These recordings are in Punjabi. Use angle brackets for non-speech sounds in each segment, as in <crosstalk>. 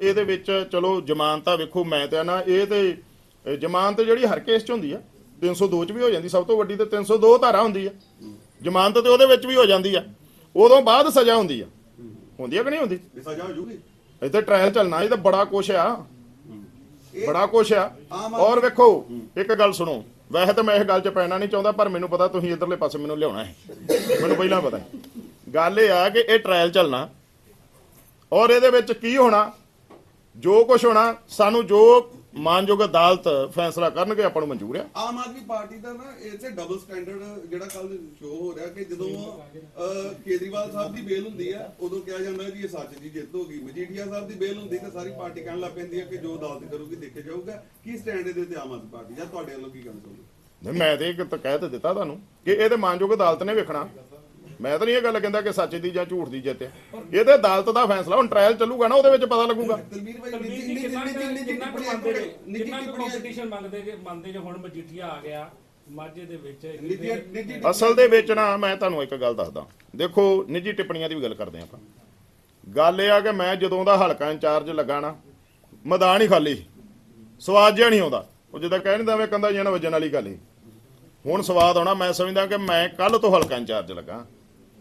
ਇਹਦੇ ਵਿੱਚ ਚਲੋ ਜ਼ਮਾਨਤਾਂ ਵੇਖੋ ਮੈਂ ਤਾਂ ਨਾ ਇਹ ਤੇ ਜ਼ਮਾਨਤ ਜਿਹੜੀ ਹਰ ਕੇਸ 'ਚ ਹੁੰਦੀ ਆ। 302 'ਚ ਵੀ ਹੋ ਜਾਂਦੀ ਸਭ ਤੋਂ ਵੱਡੀ ਤੇ 302 ਧਾਰਾ ਹੁੰਦੀ ਆ। ਜ਼ਮਾਨਤ ਤੇ ਉਹਦੇ ਵਿੱਚ ਵੀ ਹੋ ਜਾਂਦੀ ਆ। ਉਦੋਂ ਬਾਅਦ ਸਜ਼ਾ ਹੁੰਦੀ ਆ। ਹੁੰਦੀ ਆ ਕਿ ਨਹੀਂ ਹੁੰਦੀ? ਸਜ਼ਾ ਹੋ ਜੂਗੀ। ਇੱਥੇ ਟ੍ਰਾਇਲ ਚੱਲਣਾ ਇਹ ਤਾਂ ਬੜਾ ਕੁਛ ਆ। ਬੜਾ ਕੁਛ ਆ। ਔਰ ਵੇਖੋ ਇੱਕ ਗੱਲ ਸੁਣੋ ਵੈਸੇ ਤਾਂ ਮੈਂ ਇਹ ਗੱਲ 'ਚ ਪੈਣਾ ਨਹੀਂ ਚਾਹੁੰਦਾ ਪਰ ਮੈਨੂੰ ਪਤਾ ਤੁਸੀਂ ਇਧਰਲੇ ਪਾਸੇ ਮੈਨੂੰ ਲਿਆਉਣਾ ਹੈ। ਮੈਨੂੰ ਪਹਿਲਾਂ ਪਤਾ। ਗੱਲ ਇਹ ਆ ਕਿ ਇਹ ਟ੍ਰਾਇਲ ਚੱਲਣਾ ਔਰ ਇਹਦੇ ਵਿੱਚ ਕੀ ਹੋਣਾ ਜੋ ਕੁਝ ਹੋਣਾ ਸਾਨੂੰ ਜੋ ਮਾਨਯੋਗ ਅਦਾਲਤ ਫੈਸਲਾ ਕਰਨਗੇ ਆਪਾਂ ਨੂੰ ਮਨਜ਼ੂਰ ਆ। ਆਮ ਆਦਮੀ ਪਾਰਟੀ ਦਾ ਨਾ ਤੇ ਡਬਲ ਸਟੈਂਡਰਡ ਜਿਹੜਾ ਕੱਲ ਸ਼ੋ ਹੋ ਰਿਹਾ ਕਿ ਜਦੋਂ ਅਹ, ਕੇਜਰੀਵਾਲ ਸਾਹਿਬ ਦੀ ਬੇਲ ਹੁੰਦੀ ਆ ਉਦੋਂ ਕਿਹਾ ਜਾਂਦਾ ਜੀ ਇਹ ਸੱਚ ਦੀ ਜਿੱਤ ਹੋ ਗਈ। ਮਜੀਠੀਆ ਸਾਹਿਬ ਦੀ ਬੇਲ ਹੁੰਦੀ ਤਾਂ ਸਾਰੀ ਪਾਰਟੀ ਕਹਿਣ ਲੱਗ ਪੈਂਦੀ ਆ ਕਿ ਜੋ ਅਦਾਲਤ ਕਰੂਗੀ ਦੇਖਿਆ ਜਾਊਗਾ। ਕੀ ਸਟੈਂਡ ਇਹਦੇ ਤੇ ਆਮ ਆਦਮੀ ਪਾਰਟੀ? ਜਾਂ ਤੁਹਾਡੇ ਵੱਲੋਂ ਕੀ ਚਾਹੁੰਦੇ ਨਹੀਂ ਮੈਂ ਤੇ ਇੱਕ ਤਾਂ ਕਹਿ ਤੇ ਦਿੱਤਾ ਤੁਹਾਨੂੰ ਕਿ ਇਹ ਤੇ ਮਾਨਯੋਗ ਅਦਾਲਤ ਨੇ ਵੇਖਣਾ। ਮੈਂ ਤਾਂ ਨਹੀਂ ਇਹ ਗੱਲ ਕਹਿੰਦਾ ਕਿ ਸੱਚ ਦੀ ਜਾਂ ਝੂਠ ਦੀ ਜਿੱਤ ਹੈ ਇਹ ਤੇ ਅਦਾਲਤ ਦਾ ਫੈਸਲਾ ਹੁਣ ਟ੍ਰਾਇਲ ਚੱਲੂਗਾ ਨਾ ਉਹਦੇ ਵਿੱਚ ਪਤਾ ਲੱਗੂਗਾ। ਭਾਈ ਕਿੰਨਾ ਕੰਪੀਟੀਸ਼ਨ ਮੰਗਦੇ ਮੰਨਦੇ ਜੇ ਹੁਣ ਮਜੀਠੀਆ ਆ ਗਿਆ ਮਾਝੇ ਦੇ ਵਿੱਚ ਅਸਲ ਦੇ ਵਿੱਚ ਨਾ ਮੈਂ ਤੁਹਾਨੂੰ ਇੱਕ ਗੱਲ ਦੱਸਦਾ। ਦੇਖੋ ਨਿੱਜੀ ਟਿੱਪਣੀਆਂ ਦੀ ਵੀ ਗੱਲ ਕਰਦੇ ਆਪਾਂ। ਗੱਲ ਇਹ ਆ ਕਿ ਮੈਂ ਜਦੋਂ ਦਾ ਹਲਕਾ ਇੰਚਾਰਜ ਲੱਗਾ ਨਾ ਮੈਦਾਨ ਹੀ ਖਾਲੀ ਸੀ। ਸਵਾਦ ਜਿਹਾ ਨਹੀਂ ਆਉਂਦਾ। ਉਹ ਜਿੱਦਾਂ ਕਹਿ ਨਹੀਂ ਦਵੇਂ ਕੰਦਾ ਜਣ ਵਜਣ ਵਾਲੀ ਗੱਲ ਸੀ ਹੁਣ ਸਵਾਦ ਆਉਣਾ ਮੈਂ ਸਮਝਦਾ ਕਿ ਮੈਂ ਕੱਲ ਤੋਂ ਹਲਕਾ ਇੰਚਾਰਜ ਲੱਗਾ।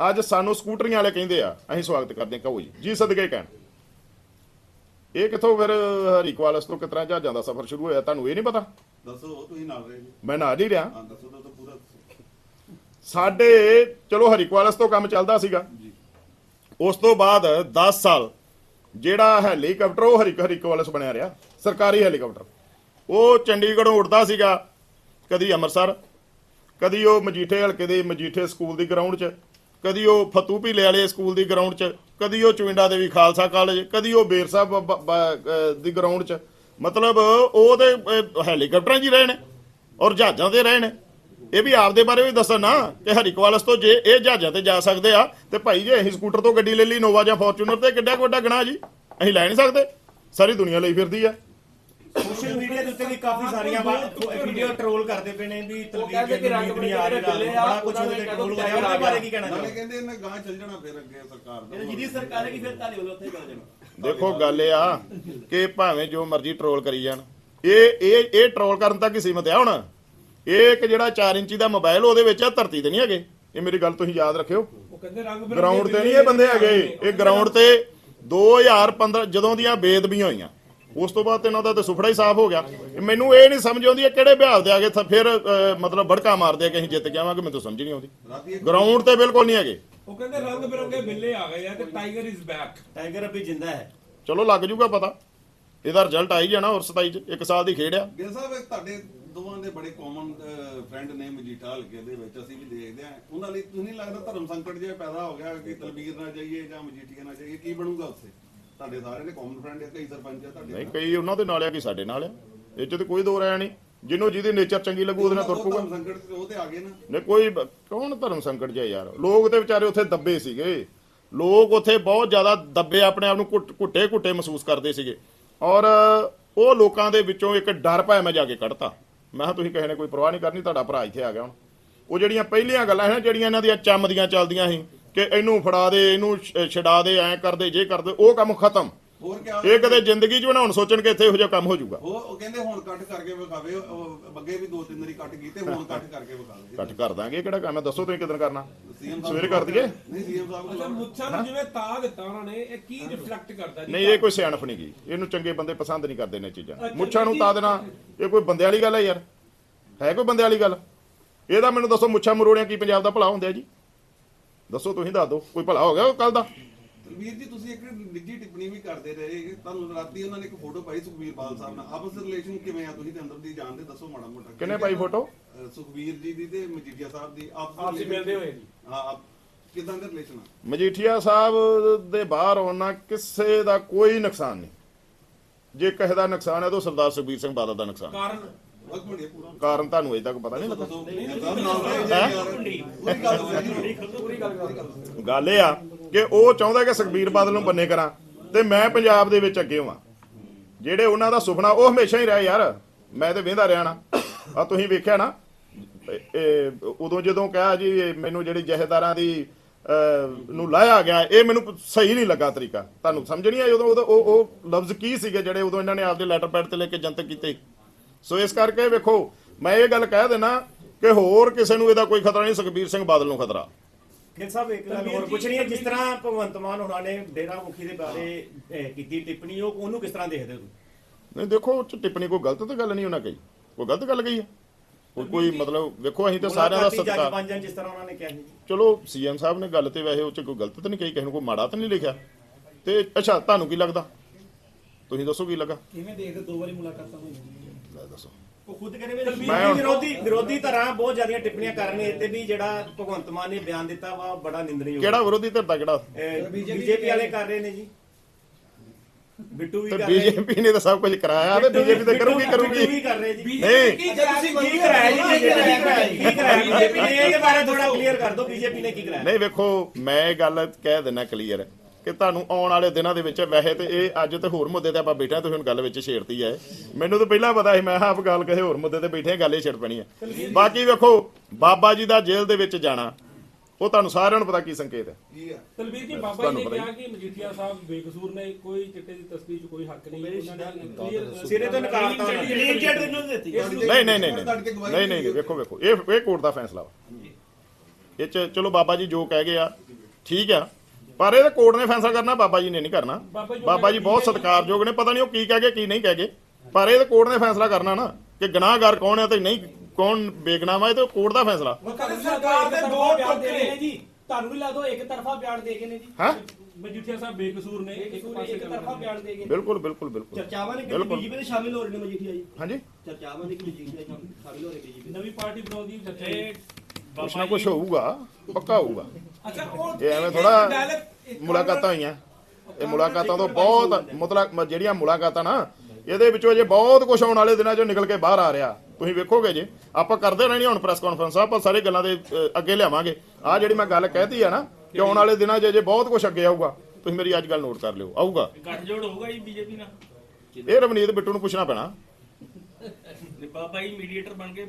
ਅੱਜ ਸਾਨੂੰ ਸਕੂਟਰੀਆਂ ਵਾਲੇ ਕਹਿੰਦੇ ਆ ਅਸੀਂ ਸਵਾਗਤ ਕਰਦੇ ਹਾਂ ਕਹੋ ਜੀ। ਜੀ ਸਦਕੇ ਕਹਿਣ। ਇਹ ਕਿੱਥੋਂ ਫਿਰ ਹਰੀਕਵਾਲਸ ਤੋਂ ਕਿਤਨਾ ਜਹਾਜ਼ਾਂ ਦਾ ਸਫ਼ਰ ਸ਼ੁਰੂ ਹੋਇਆ ਤੁਹਾਨੂੰ ਇਹ ਨਹੀਂ ਪਤਾ? ਦੱਸੋ ਤੁਸੀਂ ਨਾਲ ਰਹੇ ਜੀ। ਮੈਂ ਨਾਲ ਹੀ ਰਿਹਾ। ਹਾਂ ਦੱਸੋ ਤਾਂ ਪੂਰਾ ਸਾਡੇ ਚਲੋ ਹਰੀਕਵਾਲਸ ਤੋਂ ਕੰਮ ਚੱਲਦਾ ਸੀਗਾ। ਉਸ ਤੋਂ ਬਾਅਦ 10 ਸਾਲ ਜਿਹੜਾ ਹੈਲੀਕਾਪਟਰ ਉਹ ਹਰੀ ਹਰੀਕਵਾਲਸ ਬਣਿਆ ਰਿਹਾ ਸਰਕਾਰੀ ਹੈਲੀਕਾਪਟਰ। ਉਹ ਚੰਡੀਗੜ੍ਹੋਂ ਉੱਡਦਾ ਸੀਗਾ ਕਦੀ ਅੰਮ੍ਰਿਤਸਰ ਕਦੀ ਉਹ ਮਜੀਠੇ ਹਲਕੇ ਦੇ ਮਜੀਠੇ ਸਕੂਲ ਦੀ ਗਰਾਊਂਡ 'ਚ। ਕਦੀ ਉਹ ਫਤੂ ਫਤੂਪੀਲੇ ਵਾਲੇ ਸਕੂਲ ਦੀ ਗਰਾਊਂਡ 'ਚ, ਕਦੀ ਉਹ ਚੁਇੰਡਾ ਦੇਵੀ ਖਾਲਸਾ ਕਾਲਜ ਕਦੀ ਉਹ ਬੇਰ ਸਾਹਿਬ ਦੀ ਗਰਾਊਂਡ 'ਚ। ਮਤਲਬ ਉਹਦੇ ਹੈਲੀਕਾਪਟਰਾਂ 'ਚ ਹੀ ਰਹੇ ਨੇ ਔਰ ਜਹਾਜ਼ਾਂ ਤੇ ਰਹੇ ਨੇ ਇਹ ਵੀ ਆਪਦੇ ਬਾਰੇ ਵੀ ਦੱਸਣ ਨਾ ਕਿ ਹਰੀਕਵਾਲਸ ਤੋਂ ਜੇ ਇਹ ਜਹਾਜ਼ਾਂ ਤੇ ਜਾ ਸਕਦੇ ਆ, ਤੇ ਭਾਈ ਜੇ ਅਸੀਂ ਸਕੂਟਰ ਤੋਂ ਗੱਡੀ ਲੈ ਲਈ ਨੋਵਾ ਜਾਂ ਫੋਰਚੂਨਰ ਤੇ ਕਿੱਡਾ ਕੁ ਵੱਡਾ ਗਣਾ ਜੀ? ਅਸੀਂ ਲੈ ਨਹੀਂ ਸਕਦੇ। ਸਾਰੀ ਦੁਨੀਆ ਲਈ ਫਿਰਦੀ ਆ। ਸੋਸ਼ਲ ਮੀਡੀਆ ਦੇ ਉੱਤੇ ਵੀ ਕਾਫੀ ਸਾਰੀਆਂ ਵੀਡੀਓ ਟ੍ਰੋਲ ਕਰਦੇ ਪਏ ਨੇ ਵੀ ਤਲਵੀਰ ਕਿ ਰੰਗ ਨਹੀਂ ਆ ਰਹੀ ਬੜਾ ਕੁਝ ਉਹਦੇ ਟ੍ਰੋਲ ਹੋਇਆ ਉਹਦੇ ਬਾਰੇ ਕੀ ਕਹਿਣਾ ਚਾਹੁੰਦੇ ਕਹਿੰਦੇ ਇਹਨਾਂ ਗਾਂ ਚੱਲ ਜਾਣਾ ਫਿਰ ਅੱਗੇ ਸਰਕਾਰ ਦਾ ਜਿਹਦੀ ਸਰਕਾਰ ਹੈ ਕਿ ਫਿਰ ਤੁਹਾਡੇ ਵੱਲੋਂ ਉੱਥੇ ਚੱਲ ਜਾਣਾ। ਦੇਖੋ ਗੱਲ ਇਹ ਆ ਕਿ ਭਾਵੇਂ ਜੋ ਮਰਜ਼ੀ ਟਰੋਲ ਕਰੀ ਜਾਣ। ਇਹ ਇਹ ਇਹ ਟਰੋਲ ਕਰਨ ਤੱਕ ਹੀ ਸੀਮਤ ਆ ਹੁਣ। ਇਹ ਇੱਕ ਜਿਹੜਾ 4 ਇੰਚੀ ਦਾ ਮੋਬਾਈਲ ਉਹਦੇ ਵਿੱਚ ਆ ਧਰਤੀ ਤੇ ਨਹੀਂ ਹੈਗੇ। ਇਹ ਮੇਰੀ ਗੱਲ ਤੁਸੀਂ ਯਾਦ ਰੱਖਿਓ। ਉਹ ਕਹਿੰਦੇ ਰੰਗ ਬਿਰੰਗੇ ਗਰਾਊਂਡ ਤੇ ਨਹੀਂ ਇਹ ਬੰਦੇ ਹੈਗੇ। ਇਹ ਗਰਾਊਂਡ ਤੇ 2015 ਜਦੋਂ ਦੀਆਂ ਬੇਦਬੀਆਂ ਹੋਈਆਂ। ਉਸ ਤੋਂ ਬਾਅਦ ਇਹਨਾਂ ਦਾ ਤੇ ਸੁਫੜਾ ਹੀ ਸਾਫ਼ ਹੋ ਗਿਆ। ਮੈਨੂੰ ਇਹ ਨਹੀਂ ਸਮਝ ਆਉਂਦੀ ਇਹ ਕਿਹੜੇ ਬਿਹਾਰ ਦੇ ਆਗੇ ਫਿਰ ਮਤਲਬ ਬੜਕਾ ਮਾਰਦੇ ਆ ਕਿ ਅਸੀਂ ਜਿੱਤ ਕੇ ਆਵਾਂਗੇ ਮੈਨੂੰ ਤਾਂ ਸਮਝ ਨਹੀਂ ਆਉਂਦੀ। ਗਰਾਊਂਡ ਤੇ ਬਿਲਕੁਲ ਨਹੀਂ ਹੈਗੇ। ਉਹ ਕਹਿੰਦੇ ਰੰਗ ਬਿਰੰਗੇ ਬਿੱਲੇ ਆ ਗਏ ਆ ਤੇ ਟਾਈਗਰ ਇਜ਼ ਬੈਕ ਟਾਈਗਰ ਅਭੀ ਜਿੰਦਾ ਹੈ। ਚਲੋ ਲੱਗ ਜੂਗਾ ਪਤਾ। ਇਹਦਾ ਰਿਜ਼ਲਟ ਆਈ ਜਾਣਾ ਹੋਰ 27 ਚ ਇੱਕ ਸਾਲ ਦੀ ਖੇਡ ਆ। ਗਿਲ ਸਾਹਿਬ ਇਹ ਤੁਹਾਡੇ ਦੋਵਾਂ ਦੇ ਬੜੇ ਕਾਮਨ ਫਰੈਂਡ ਨੇ ਮਜੀਠਾ ਹਲਕੇ ਦੇ ਵਿੱਚ ਅਸੀਂ ਵੀ ਦੇਖਦੇ ਆ ਉਹਨਾਂ ਲਈ ਤੁਸੀਂ ਨਹੀਂ ਲੱਗਦਾ ਧਰਮ ਸੰਕਟ ਜਿਹਾ ਪੈਦਾ ਹੋ ਗਿਆ ਕਿ ਤਲਬੀਰ ਨਾ ਜਾਈਏ ਜਾਂ ਮਜੀਠੀਆ ਨਾ ਜਾਈਏ ਕੀ ਬਣੂਗਾ ਉੱਥੇ? ਤੁਹਾਡੇ ਸਾਰੇ ਨੇ ਕਾਮਨ ਫਰੈਂਡ ਹੈ ਕਈ ਸਰਪੰਚ ਆ ਤੁਹਾਡੇ ਨਹੀਂ ਕਈ ਉਹਨਾਂ ਦੇ ਨਾਲ ਆ ਕਿ ਸਾਡੇ ਨਾਲ ਆ। ਇਹ ਚ ਤੇ ਕੋਈ ਦੋ ਰਾਇ ਨਹੀਂ। ਜਿਹਨੂੰ ਜਿਹਦੀ ਨੇਚਰ ਚੰਗੀ ਲੱਗੂ ਉਹਦੇ ਨਾਲ ਤੁਰ ਪਊਗਾ। ਧਰਮ ਸੰਕਟ ਤੇ ਉਹ ਤੇ ਆ ਗਏ ਨਾ। ਨੇ ਕੋਈ ਬ- ਕੌਣ ਧਰਮ ਸੰਕਟ ਜਿਹਾ ਯਾਰ? ਲੋਕ ਤੇ ਵਿਚਾਰੇ ਉੱਥੇ ਦੱਬੇ ਸੀਗੇ। ਲੋਕ ਉੱਥੇ ਬਹੁਤ ਜ਼ਿਆਦਾ ਦੱਬੇ ਆਪਣੇ ਆਪ ਨੂੰ ਘੁੱਟ- ਘੁੱਟੇ ਘੁੱਟੇ ਮਹਿਸੂਸ ਕਰਦੇ ਸੀਗੇ। ਔਰ ਉਹ ਲੋਕਾਂ ਦੇ ਵਿੱਚੋਂ ਇੱਕ ਡਰ ਭੈ ਮੈਂ ਜਾ ਕੇ ਕੱਢਤਾ। ਮੈਂ ਕਿਹਾ ਤੁਸੀਂ ਕਿਸੇ ਨੇ ਕੋਈ ਪਰਵਾਹ ਨਹੀਂ ਕਰਨੀ ਤੁਹਾਡਾ ਭਰਾ ਇੱਥੇ ਆ ਗਿਆ ਹੁਣ। ਉਹ ਜਿਹੜੀਆਂ ਪਹਿਲੀਆਂ ਗੱਲਾਂ ਹੈ ਜਿਹੜੀਆਂ ਇਹਨਾਂ ਦੀਆਂ ਚੰਮਦੀਆਂ ਚੱਲਦੀਆਂ ਸੀ ਕਿ ਇਹਨੂੰ ਫੜਾ ਦੇ ਇਹਨੂੰ ਛਡਾ ਦੇ ਐਂ ਕਰਦੇ ਜੇ ਕਰਦੇ ਉਹ ਕੰਮ ਖਤਮ। ਹੋਰ ਕੀ ਇਹ ਕਦੇ ਜ਼ਿੰਦਗੀ 'ਚ ਵੀ ਨਾ ਹੁਣ ਸੋਚਣ ਕਿ ਇੱਥੇ ਇਹੋ ਜਿਹਾ ਕੰਮ ਹੋ ਜਾਊਗਾ। ਉਹ ਕਹਿੰਦੇ ਹੁਣ ਕੱਟ ਕਰਕੇ ਵਿਖਾਵੇ ਉਹ ਅੱਗੇ ਵੀ ਦੋ ਤਿੰਨ ਵਾਰੀ ਕੱਟ ਕੀਤੇ ਹੁਣ ਕੱਟ ਕਰਕੇ ਵਿਖਾਵੇ। ਕੱਟ ਕਰ ਦਾਂਗੇ ਇਹ ਕਿਹੜਾ ਕੰਮ ਹੈ? ਦੱਸੋ ਤੁਸੀਂ ਕਿਦਾਂ ਕਰਨਾ। ਸੀਐਮ ਸਵੇਰੇ ਕਰ ਦਈਏ। ਨਹੀਂ ਸੀਐਮ ਸਾਹਿਬ ਅੱਛਾ ਮੁੱਛਾਂ ਨੂੰ ਜਿਵੇਂ ਤਾ ਦਿੱਤਾ ਉਹਨਾਂ ਨੇ ਇਹ ਕੀ ਰਿਫਲੈਕਟ ਕਰਦਾ ਜੀ ਨਹੀਂ ਇਹ ਕੋਈ ਸਿਆਣਪ ਨਹੀਂ ਗਈ ਇਹਨੂੰ ਚੰਗੇ ਬੰਦੇ ਪਸੰਦ ਨਹੀਂ ਕਰਦੇ ਨੇ ਚੀਜ਼ਾਂ। ਮੁੱਛਾਂ ਨੂੰ ਤਾਂ ਦੇਣਾ ਇਹ ਕੋਈ ਬੰਦੇ ਵਾਲੀ ਗੱਲ ਹੈ ਯਾਰ। ਹੈ ਕੋਈ ਬੰਦੇ ਵਾਲੀ ਗੱਲ? ਇਹਦਾ ਮੈਨੂੰ ਦੱਸੋ ਮੁੱਛਾਂ ਮਰੋੜਿਆਂ ਕੀ ਪੰਜਾਬ ਦਾ ਭਲਾ ਹੁੰਦਾ ਜੀ? ਦੱਸੋ ਤੁਸੀਂ ਦੱਸ ਦਿਓ ਕੋਈ ਭਲਾ ਹੋ ਗਿਆ ਕੱਲ ਦਾ? ਵੀਰ ਜੀ ਤੁਸੀਂ ਇੱਕ ਨਿੱਜੀ ਟਿੱਪਣੀ ਵੀ ਕਰਦੇ ਰਹੇ। ਤੁਹਾਨੂੰ ਰਾਤੀ ਉਹਨਾਂ ਨੇ ਇੱਕ ਫੋਟੋ ਪਾਈ ਸੁਖਵੀਰ ਬਾਲ ਸਾਹਿਬ ਨਾਲ। ਆਪਸ ਰਿਲੇਸ਼ਨ ਕਿਵੇਂ ਆ ਤੁਸੀਂ ਤੇ ਅੰਦਰ ਦੀ ਜਾਣਦੇ? ਦੱਸੋ ਮਾੜਾ ਮੋਟਾ। ਕਿੰਨੇ ਪਾਈ ਫੋਟੋ? ਸੁਖਵੀਰ ਜੀ ਦੀ ਤੇ ਮਜੀਠੀਆ ਸਾਹਿਬ ਦੀ। ਆਪਸ ਆਪਸੀ ਮਿਲਦੇ ਹੋਏ। ਜੀ। ਹਾਂ ਆਪ- ਕਿਦਾਂ ਦੇ ਰਿਲੇਸ਼ਨ ਆ? ਮਜੀਠੀਆ ਸਾਹਿਬ ਦੇ ਬਾਹਰ ਆਉਣਾ ਕਿਸੇ ਦਾ ਕੋਈ ਨੁਕਸਾਨ ਨਹੀਂ। ਜੇ ਕਿਸੇ ਦਾ ਨੁਕਸਾਨ ਹੈ ਤਾਂ ਸਰਦਾਰ ਸੁਖਬੀਰ ਸਿੰਘ ਬਾਦਲ ਦਾ ਨੁਕਸਾਨ। ਕਾਰਨ? ਕਾਰਨ ਤੁਹਾਨੂੰ ਅਜੇ ਤੱਕ ਪਤਾ ਨਹੀਂ ਲੱਗਾ? ਗੱਲ ਇਹ ਆ ਕਿ ਉਹ ਚਾਹੁੰਦਾ ਕਿ ਸੁਖਬੀਰ ਬਾਦਲ ਨੂੰ ਬੰਨੇ ਕਰਾਂ ਤੇ ਮੈਂ ਪੰਜਾਬ ਦੇ ਵਿੱਚ ਅੱਗੇ ਹੋਵਾਂ। ਜਿਹੜੇ ਉਹਨਾਂ ਦਾ ਸੁਪਨਾ, ਉਹ ਹਮੇਸ਼ਾ ਹੀ ਰਿਹਾ ਯਾਰ। ਮੈਂ ਤੇ ਵੇਂਦਾ ਰਿਹਾ ਆ ਤੁਸੀਂ ਵੇਖਿਆ ਨਾ? ਉਦੋਂ ਜਦੋਂ ਕਿਹਾ ਜੀ ਮੈਨੂੰ ਜਿਹੜੀ ਜਹੇਦਾਰਾਂ ਦੀ ਨੂੰ ਲਾਇਆ ਗਿਆ, ਇਹ ਮੈਨੂੰ ਸਹੀ ਨਹੀਂ ਲੱਗਾ ਤਰੀਕਾ। ਤੁਹਾਨੂੰ ਸਮਝ ਨਹੀਂ ਆਈ ਉਦੋਂ? ਉਦੋਂ ਉਹ ਉਹ ਲਫ਼ਜ਼ ਕੀ ਸੀਗੇ ਜਿਹੜੇ ਉਦੋਂ ਇਹਨਾਂ ਨੇ ਆਪਦੇ ਲੈਟਰ ਪੈਡ ਤੇ ਲੈ ਕੇ ਜਨਤਕ ਕੀਤੇ? ਸੋ ਇਸ ਕਰਕੇ ਵੇਖੋ ਮੈਂ ਇਹ ਗੱਲ ਕਹਿ ਦੇਣਾ ਕਿ ਹੋਰ ਕਿਸੇ ਨੂੰ ਇਹਦਾ ਕੋਈ ਖਤਰਾ ਨਹੀਂ ਸੁਖਬੀਰ ਸਿੰਘ ਬਾਦਲ ਨੂੰ ਖਤਰਾ। ਗਿਲ ਸਾਹਿਬ ਇੱਕ ਗੱਲ ਹੋਰ ਪੁੱਛਣੀ ਹੈ ਜਿਸ ਤਰ੍ਹਾਂ ਭਗਵੰਤ ਮਾਨ ਹੋਣਾ ਨੇ ਡੇਰਾ ਮੁਖੀ ਦੇ ਬਾਰੇ ਕੀਤੀ ਟਿੱਪਣੀ ਉਹ ਉਹਨੂੰ ਕਿਸ ਤਰ੍ਹਾਂ ਦੇਖਦੇ ਹੋ ਨਹੀਂ ਦੇਖੋ ਉਹ ਟਿੱਪਣੀ ਕੋਈ ਗਲਤ ਤਾਂ ਗੱਲ ਨਹੀਂ ਉਹਨਾਂ ਕਹੀ। ਕੋਈ ਗਲਤ ਗੱਲ ਕਹੀ ਹੈ? ਕੋਈ ਕੋਈ ਮਤਲਬ ਵੇਖੋ ਅਸੀਂ ਤਾਂ ਸਾਰਿਆਂ ਦਾ ਸਤਿਕਾਰ ਜਿਸ ਤਰ੍ਹਾਂ ਉਹਨਾਂ ਨੇ ਕਿਹਾ ਸੀ ਚਲੋ ਸੀਐਮ ਸਾਹਿਬ ਨੇ ਗੱਲ ਤੇ ਵੈਸੇ ਉਹ ਚ ਕੋਈ ਗਲਤ ਤਾਂ ਨਹੀਂ ਕਹੀ ਕਿਸੇ ਨੂੰ ਕੋਈ ਮਾੜਾ ਤਾਂ ਨਹੀਂ ਲਿਖਿਆ। ਤੇ ਅੱਛਾ ਤੁਹਾਨੂੰ ਕੀ ਲੱਗਦਾ? ਤੁਸੀਂ ਦੱਸੋ ਕੀ ਲੱਗਾ? ਕਿਵੇਂ ਦੇਖਦੇ ਦੋ ਵਾਰੀ ਮੁਲਾਕਾਤਾਂ ਹੋਈਆਂ? ਦੱਸੋ। ਉਹ ਖੁਦ ਕਹਿੰਦੇ ਵੀ ਵਿਰੋਧੀ ਵਿਰੋਧੀ ਧਿਰਾਂ ਬਹੁਤ ਜ਼ਿਆਦੀਆਂ ਟਿੱਪਣੀਆਂ ਕਰ ਰਹੀਆਂ ਤੇ ਵੀ ਜਿਹੜਾ ਭਗਵੰਤ ਮਾਨ ਨੇ ਬਿਆਨ ਦਿੱਤਾ ਵਾ ਉਹ ਬੜਾ ਨਿੰਦਣਯੋਗ ਕਿਹੜਾ ਵਿਰੋਧੀ ਧਿਰ ਦਾ ਕਿਹੜਾ? ਬੀਜੇਪੀ ਵਾਲੇ ਕਰ ਰਹੇ ਨੇ ਜੀ। ਬਿੱਟੂ ਵੀ ਕਰ ਰਹੇ ਨੇ। ਬੀਜੇਪੀ ਨੇ ਤਾਂ ਸਭ ਕੁਝ ਕਰਾਇਆ ਤੇ ਬੀਜੇਪੀ ਤਾਂ ਕਰੂਗੀ ਬਿੱਟੂ ਵੀ ਕਰੂਗੀ ਕਰ ਰਹੇ ਜੀ। ਨਹੀਂ। ਕੀ ਕਰਾਇਆ ਜੀ? ਕੀ ਕਰਾਇਆ ਕੀ ਕਰਾਇਆ ਬੀਜੇਪੀ ਨੇ ਇਹਦੇ ਬਾਰੇ ਥੋੜਾ ਕਲੀਅਰ ਕਰ ਦਿਓ ਬੀਜੇਪੀ ਨੇ ਕੀ ਕਰਾਇਆ? ਨਹੀਂ ਵੇਖੋ ਮੈਂ ਇਹ ਗੱਲ ਕਹਿ ਦਿੰਨਾ ਕਲੀਅਰ ਕਿ ਤੁਹਾਨੂੰ ਆਉਣ ਵਾਲੇ ਦਿਨਾਂ ਦੇ ਵਿੱਚ ਵੈਸੇ ਤੇ ਇਹ ਅੱਜ ਤੇ ਹੋਰ ਮੁੱਦੇ ਤੇ ਆਪਾਂ ਬੈਠੇ ਹਾਂ ਤੁਸੀਂ ਹੁਣ ਗੱਲ ਵਿੱਚ ਛੇੜਤੀ ਹੈ। ਮੈਨੂੰ ਤਾਂ ਪਹਿਲਾਂ ਪਤਾ ਸੀ ਮੈਂ ਆਪ ਗੱਲ ਕਿਸੇ ਹੋਰ ਮੁੱਦੇ ਤੇ ਬੈਠੇ ਹਾਂ, ਗੱਲ ਇਹ ਛੇੜ ਪੈਣੀ ਹੈ। ਬਾਕੀ ਵੇਖੋ ਬਾਬਾ ਜੀ ਦਾ ਜੇਲ੍ਹ ਦੇ ਵਿੱਚ ਜਾਣਾ ਉਹ ਤੁਹਾਨੂੰ ਸਾਰਿਆਂ ਨੂੰ ਪਤਾ ਕੀ ਸੰਕੇਤ ਹੈ। ਕੀ ਆ ਤਲਵੀਰ ਜੀ ਬਾਬਾ ਜੀ ਤੁਹਾਨੂੰ ਨੇ ਪਤਾ ਹੀ ਕਿਹਾ ਕਿ ਮਜੀਠੀਆ ਸਾਹਿਬ ਬੇਕਸੂਰ ਨੇ ਕੋਈ ਚਿੱਟੇ ਦੀ ਤਸਵੀਰ 'ਚ ਕੋਈ ਹੱਕ ਨਹੀਂ ਉਹਨਾਂ ਨੇ clear- ਸਿਰੇ ਤੋਂ ਨਕਾਰਤਾ ਉਹਨਾਂ। ਨੇ ਕਲੀਨ ਚਿੱਟ ਨੂੰ ਦਿੱਤੀ। ਨਹੀਂ ਨਹੀਂ ਨਹੀਂ ਨਹੀਂ ਨਹੀਂ ਨਹੀਂ ਨਹੀਂ, ਵੇਖੋ ਵੇਖੋ ਇਹ ਇਹ ਕੋਰਟ ਦਾ ਫੈਸਲਾ ਵਾ। ਇਹ ਚ ਚਲੋ ਬਾਬਾ ਜੀ ਜੋ ਕਹਿ ਗਏ ਆ ਠੀਕ ਆ। ਪਰ ਇਹ ਤਾਂ ਕੋਰਟ ਨੇ ਫੈਸਲਾ ਕਰਨਾ ਬਾਬਾ ਜੀ ਨੇ ਨਹੀਂ ਕਰਨਾ। ਬਾਬਾ ਜੀ ਬਹੁਤ ਸਤਿਕਾਰਯੋਗ ਨੇ ਪਤਾ ਨਹੀਂ ਉਹ ਕੀ ਕਹਿ ਗਏ ਕੀ ਨਹੀਂ ਕਹਿ ਗਏ। ਪਰ ਇਹ ਤਾਂ ਕੋਰਟ ਨੇ ਫੈਸਲਾ ਕਰਨਾ ਨਾ ਕਿ ਗੁਨਾਹਗਾਰ ਕੌਣ ਹੈ ਤੇ ਨਹੀਂ ਕੌਣ ਬੇਗਨਾਹ ਵਾ ਇਹ ਤਾਂ ਕੋਰਟ ਦਾ ਫੈਸਲਾ। ਕਹਿੰਦੇ ਸਰਕਾਰ ਦੇ ਦੋ ਬਿਆਨ ਦੇ ਟੋਕਰੇ। ਰਹੇ ਨੇ ਜੀ। ਤੁਹਾਨੂੰ ਵੀ ਲਾ ਦੋ ਇੱਕ ਤਰਫਾ ਬਿਆਨ ਦੇ ਗਏ ਨੇ ਜੀ। ਹੈਂ? ਮਜੀਠੀਆ ਸਾਹਿਬ ਬੇਕਸੂਰ ਨੇ ਇੱਕ ਪਾਸੇ ਇੱਕ ਤਰਫਾ ਬਿਆਨ ਦੇ ਗਏ ਬਿਲਕੁਲ ਬਿਲਕੁਲ ਬਿਲਕੁਲ। ਚਰਚਾਵਾਂ ਨੇ ਕਿ। ਬੀਜੇਪੀ ਦੇ ਸ਼ਾਮਿਲ ਹੋ ਰਹੇ ਨੇ ਮਜੀਠੀਆ ਜੀ। ਹਾਂਜੀ। ਚਰਚਾਵਾਂ ਨੇ ਕਿ ਮਜੀਠੀਆ ਜੀ ਸ਼ਾਮਿਲ ਹੋ ਰਹੇ ਬੀਜੇਪੀ ਨਵੀਂ ਪਾਰਟੀ ਬਣਾਉਣ ਦੀ ਚਰਚਾ ਕੁਛ ਨਾ ਕੁਛ ਹੋਊਗਾ। ਪੱਕਾ ਹੋਊਗਾ। ਅੱਛਾ ਉਹ ਇਹ ਐਵੇਂ ਥੋੜਾ ਮੁਲਾਕਾਤਾਂ ਹੋਈਆਂ। ਇਹ ਮੁਲਾਕਾਤਾਂ ਤੋਂ ਬਹੁਤ ਮਤਲਬ ਜਿਹੜੀਆਂ ਮੁਲਾਕਾਤਾਂ ਨਾ ਇਹਦੇ ਵਿੱਚੋਂ ਜੇ ਬਹੁਤ ਕੁਝ ਆਉਣ ਵਾਲੇ ਦਿਨਾਂ 'ਚੋਂ ਨਿਕਲ ਕੇ ਬਾਹਰ ਆ ਰਿਹਾ। ਤੁਸੀਂ ਵੇਖੋਗੇ ਜੇ। ਆਪਾਂ ਕਰਦੇ ਰਹਿਣੀ ਹੁਣ ਪ੍ਰੈਸ ਕਾਨਫਰੰਸ ਆਪਾਂ ਸਾਰੇ ਗੱਲਾਂ ਦੇ ਅੱਗੇ ਲਿਆਵਾਂਗੇ। ਆ ਜਿਹੜੀ ਮੈਂ ਗੱਲ ਕਹਿਤੀ ਆ ਨਾ ਕਿ ਆਉਣ ਵਾਲੇ ਦਿਨਾਂ 'ਚ ਜੇ ਬਹੁਤ ਕੁਝ ਅੱਗੇ ਆਊਗਾ। ਤੁਸੀਂ ਮੇਰੀ ਅੱਜ ਗੱਲ ਨੋਟ ਕਰ ਲਿਓ। ਆਊਗਾ। ਗੱਠਜੋੜ ਹੋਊਗਾ ਜੀ ਬੀਜੇਪੀ ਨਾਲ? ਇਹ ਰਵਨੀਤ ਬਿੱਟੂ ਨੂੰ ਪੁੱਛਣਾ ਪੈਣਾ। ਬਾਬਾ ਜੀ ਮੀਡੀਏਟਰ ਬਣ ਕੇ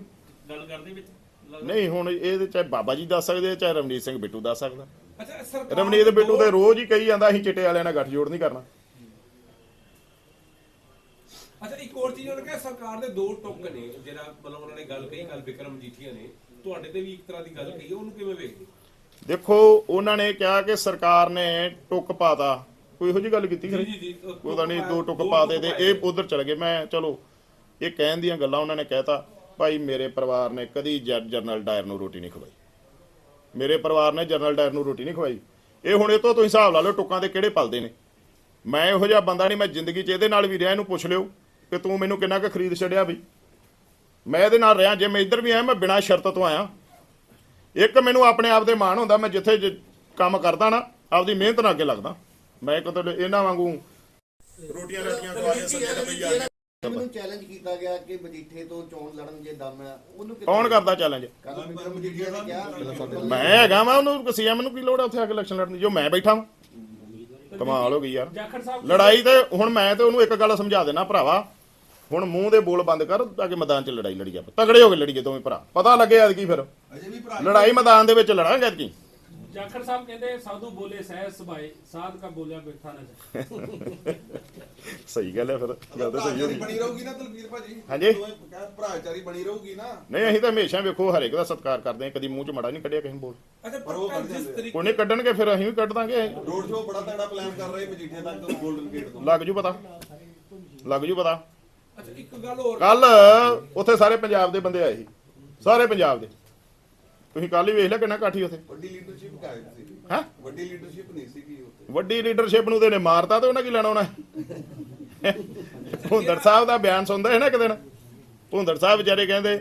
ਗੱਲ ਕਰਦੇ ਵਿੱਚ। ਨਹੀਂ ਹੁਣ ਇਹਦੇ ਚਾਹੇ ਬਾਬਾ ਜੀ ਦੱਸ ਸਕਦੇ ਆ, ਚਾਹੇ ਰਵਨੀਤ ਸਿੰਘ ਬਿੱਟੂ ਦੱਸ ਸਕਦਾ। ਅੱਛਾ ਸਰਕਾਰ ਰਵਨੀਤ ਬਿੱਟੂ ਤੇ ਰੋਜ਼ ਹੀ ਕਹੀ ਜਾਂਦਾ ਅਸੀਂ ਚਿੱਟੇ ਵਾਲਿਆਂ ਨਾਲ ਗੱਠਜੋੜ ਨਹੀਂ ਕਰਨਾ। ਅੱਛਾ ਇੱਕ ਹੋਰ ਚੀਜ਼ ਉਹਨਾਂ ਕਿਹਾ ਸਰਕਾਰ ਦੇ ਦੋ ਟੁੱਕ ਨੇ ਜਿਹੜਾ ਮਤਲਬ ਉਹਨਾਂ ਨੇ ਗੱਲ ਕਹੀ ਕੱਲ ਵਿਕਰਮ ਜੀਠੀਆ ਨੇ ਤੁਹਾਡੇ ਤੇ ਵੀ ਇੱਕ ਤਰ੍ਹਾਂ ਦੀ ਗੱਲ ਕਹੀ ਉਹਨੂੰ ਕਿਵੇਂ ਵੇਖਦੇ? ਦੇਖੋ ਉਹਨਾਂ ਨੇ ਕਿਹਾ ਕਿ ਸਰਕਾਰ ਨੇ ਟੁੱਕ ਪਾਤਾ। ਕੋਈ ਇਹੋ ਜੀ ਗੱਲ ਕੀਤੀ ਖਰੇ ਜੀ, ਜੀ, ਉਹਦਾ ਨਹੀਂ ਦੋ ਟੁੱਕ ਪਾਤੇ ਤੇ ਇਹ ਉਧਰ ਚਲੇ ਗਏ। ਮੈਂ ਚਲੋ ਇਹ ਕਹਿਣ ਦੀਆਂ ਗੱਲਾਂ ਉਹਨਾਂ ਨੇ ਕਹਿਤਾ। ਭਾਈ ਮੇਰੇ ਪਰਿਵਾਰ ਨੇ ਕਦੀ ਜਨਰਲ ਡਾਇਰ ਨੂੰ ਰੋਟੀ ਨਹੀਂ ਖਵਾਈ। ਮੇਰੇ ਪਰਿਵਾਰ ਨੇ ਜਨਰਲ ਡਾਇਰ ਨੂੰ ਰੋਟੀ ਨਹੀਂ ਖਵਾਈ। ਇਹ ਹੁਣ ਇਹ ਤੋਂ ਤੁਸੀਂ ਹਿਸਾਬ ਲਾ ਲਓ ਟੁੱਕਾਂ ਦੇ ਕਿਹੜੇ ਪਲਦੇ ਨੇ। ਮੈਂ ਇਹੋ ਜਿਹਾ ਬੰਦਾ ਨਹੀਂ, ਮੈਂ ਜ਼ਿੰਦਗੀ 'ਚ ਇਹਦੇ ਨਾਲ ਵੀ ਰਿਹਾ, ਇਹਨੂੰ ਪੁੱਛ ਲਿਓ ਕਿ ਤੂੰ ਮੈਨੂੰ ਕਿੰਨਾ ਕੁ ਖਰੀਦ ਛੱਡਿਆ ਵੀ ਮੈਂ ਇਹਦੇ ਨਾਲ ਰਿਹਾ, ਜੇ ਮੈਂ ਇੱਧਰ ਵੀ ਆਇਆ, ਮੈਂ ਬਿਨਾਂ ਸ਼ਰਤ ਤੋਂ ਆਇਆ। ਇੱਕ ਮੈਨੂੰ ਆਪਣੇ ਆਪ ਦੇ ਮਾਣ ਹੁੰਦਾ, ਮੈਂ ਜਿੱਥੇ ਕੰਮ ਕਰਦਾ ਨਾ, ਆਪਦੀ ਮਿਹਨਤ ਨਾਲ ਅੱਗੇ ਲੱਗਦਾ। ਮੈਂ ਕਦੇ ਇਹਨਾਂ ਵਾਂਗੂ ਰੋਟੀਆਂ ਰਾਟੀਆਂ ਖਵਾ ਕੇ ਸੱਜੇ ਰੁਪਈਆ ਮੈਨੂੰ ਚੈਲੰਜ ਕੀਤਾ ਗਿਆ ਕਿ ਮਜੀਠੇ ਤੋਂ ਚੋਣ ਲੜਨ ਜੇ ਦਮ ਹੈ ਉਹਨੂੰ ਕੌਣ ਕਰਦਾ ਚੈਲੰਜ ਕੱਲ੍ਹ ਵਿਕਰਮ ਮਜੀਠੀਆ ਨੇ ਕਿਹਾ ਮੈਂ ਹੈਗਾ ਮੈਂ ਉਹਨੂੰ ਸੀਐਮ ਨੂੰ ਕੀ ਲੋੜ ਹੈ ਉੱਥੇ ਆ ਕੇ ਇਲੈਕਸ਼ਨ ਲੜਨ ਦੀ? ਜੋ ਮੈਂ ਬੈਠਾ ਹਾਂ ਕਮਾਲ ਹੋ ਗਈ ਯਾਰ। ਜਾਖੜ ਸਾਹਿਬ ਲੜਾਈ ਤੇ ਹੁਣ ਮੈਂ ਤੇ ਉਹਨੂੰ ਇੱਕ ਗੱਲ ਸਮਝਾ ਦੇਣਾ ਭਰਾਵਾ। ਹੁਣ ਮੂੰਹ ਦੇ ਬੋਲ ਬੰਦ ਕਰ ਤਾਂ ਕਿ ਮੈਦਾਨ 'ਚ ਲੜਾਈ ਲੜੀ ਆਪਾਂ ਤਗੜੇ ਹੋ ਕੇ ਲੜੀਏ ਦੋਵੇਂ ਭਰਾ। ਪਤਾ ਲੱਗੇ ਐਤਕੀ ਫਿਰ। ਅਜੇ ਵੀ ਭਰਾ ਲੜਾਈ ਮੈਦਾਨ ਦੇ ਵਿੱਚ ਲੜਾਂਗੇ ਐਤਕੀ। ਜਾਖੜ ਸਾਹਿਬ ਕਹਿੰਦੇ ਸਾਧੂ ਬੋਲੇ ਸਹਿਜ ਸੁਭਾਏ ਸਾਧ ਕਾ ਬੋਲਿਆ ਬੈਠਾ ਨਾ ਜਾਏ। <laughs> ਸਹੀ ਗੱਲ ਹੈ ਫਿਰ ਗੱਲ ਤਾਂ ਸਹੀ ਹੋ ਭਰਾਚਾਰੀ ਗਈ ਬਣੀ ਰਹੂਗੀ ਨਾ ਤਲਵੀਰ ਭਾਜੀ। ਹਾਂਜੀ। ਭਰਾਚਾਰੀ ਬਣੀ ਰਹੂਗੀ ਨਾ। ਨਹੀਂ ਅਸੀਂ ਤਾਂ ਹਮੇਸ਼ਾ ਵੇਖੋ ਹਰੇਕ ਦਾ ਸਤਿਕਾਰ ਕਰਦੇ ਹਾਂ ਕਦੀ ਮੂੰਹ 'ਚ ਮਾੜਾ ਨਹੀਂ ਕੱਢਿਆ ਕਿਸੇ ਨੂੰ ਬੋਲ। ਅੱਛਾ ਪਰ ਉਹ ਜਿਸ। ਤਰੀਕੇ ਕੱਢਣਗੇ ਫਿਰ ਅਸੀਂ ਵੀ ਕੱਢ ਦਾਂਗੇ। ਰੋਡ ਸ਼ੋਅ ਬੜਾ ਤਗੜਾ ਪਲਾਨ ਕਰ ਰਹੇ ਮਜੀਠੇ ਤੱਕ ਤੋਂ 골ਡਨ ਗੇਟ ਤੋਂ। ਲੱਗ ਜੂ ਪਤਾ। ਲੱਗ ਜੂ ਪਤਾ। ਅੱਛਾ ਇੱਕ ਗੱਲ ਹੋਰ। ਕੱਲ ਉੱਥੇ ਸਾਰੇ ਪੰਜਾਬ ਦੇ ਬੰਦੇ ਆਏ ਸੀ। ਸਾਰੇ ਪੰਜਾਬ ਦੇ। ਤੁਸੀਂ ਕੱਲ ਹੀ ਵੇਖ ਲਿਆ ਕਿੰਨਾ ਇਕੱਠੀ ਉੱਥੇ। ਵੱਡੀ ਲੀਡਰਸ਼ਿਪ ਕਾਇਮ ਸੀ। ਹੈਂ? ਵੱਡੀ ਲੀਡਰਸ਼ਿਪ ਨਹੀਂ ਸੀ ਕੀ ਉੱਥੇ ਵੱਡੀ ਲੀਡਰਸ਼ਿਪ ਨੂੰ ਤੇ ਨੇ ਮਾਰਤਾ ਤੇ ਉਹਨਾਂ ਕੀ ਲੈਣਾ ਉਹਨਾਂ ਭੁੰਦੜ ਸਾਹਿਬ ਦਾ ਬਿਆਨ ਸੁਣਦਾ ਹੈ ਨਾ ਇੱਕ ਦਿਨ। ਭੁੰਦੜ ਸਾਹਿਬ ਵਿਚਾਰੇ ਕਹਿੰਦੇ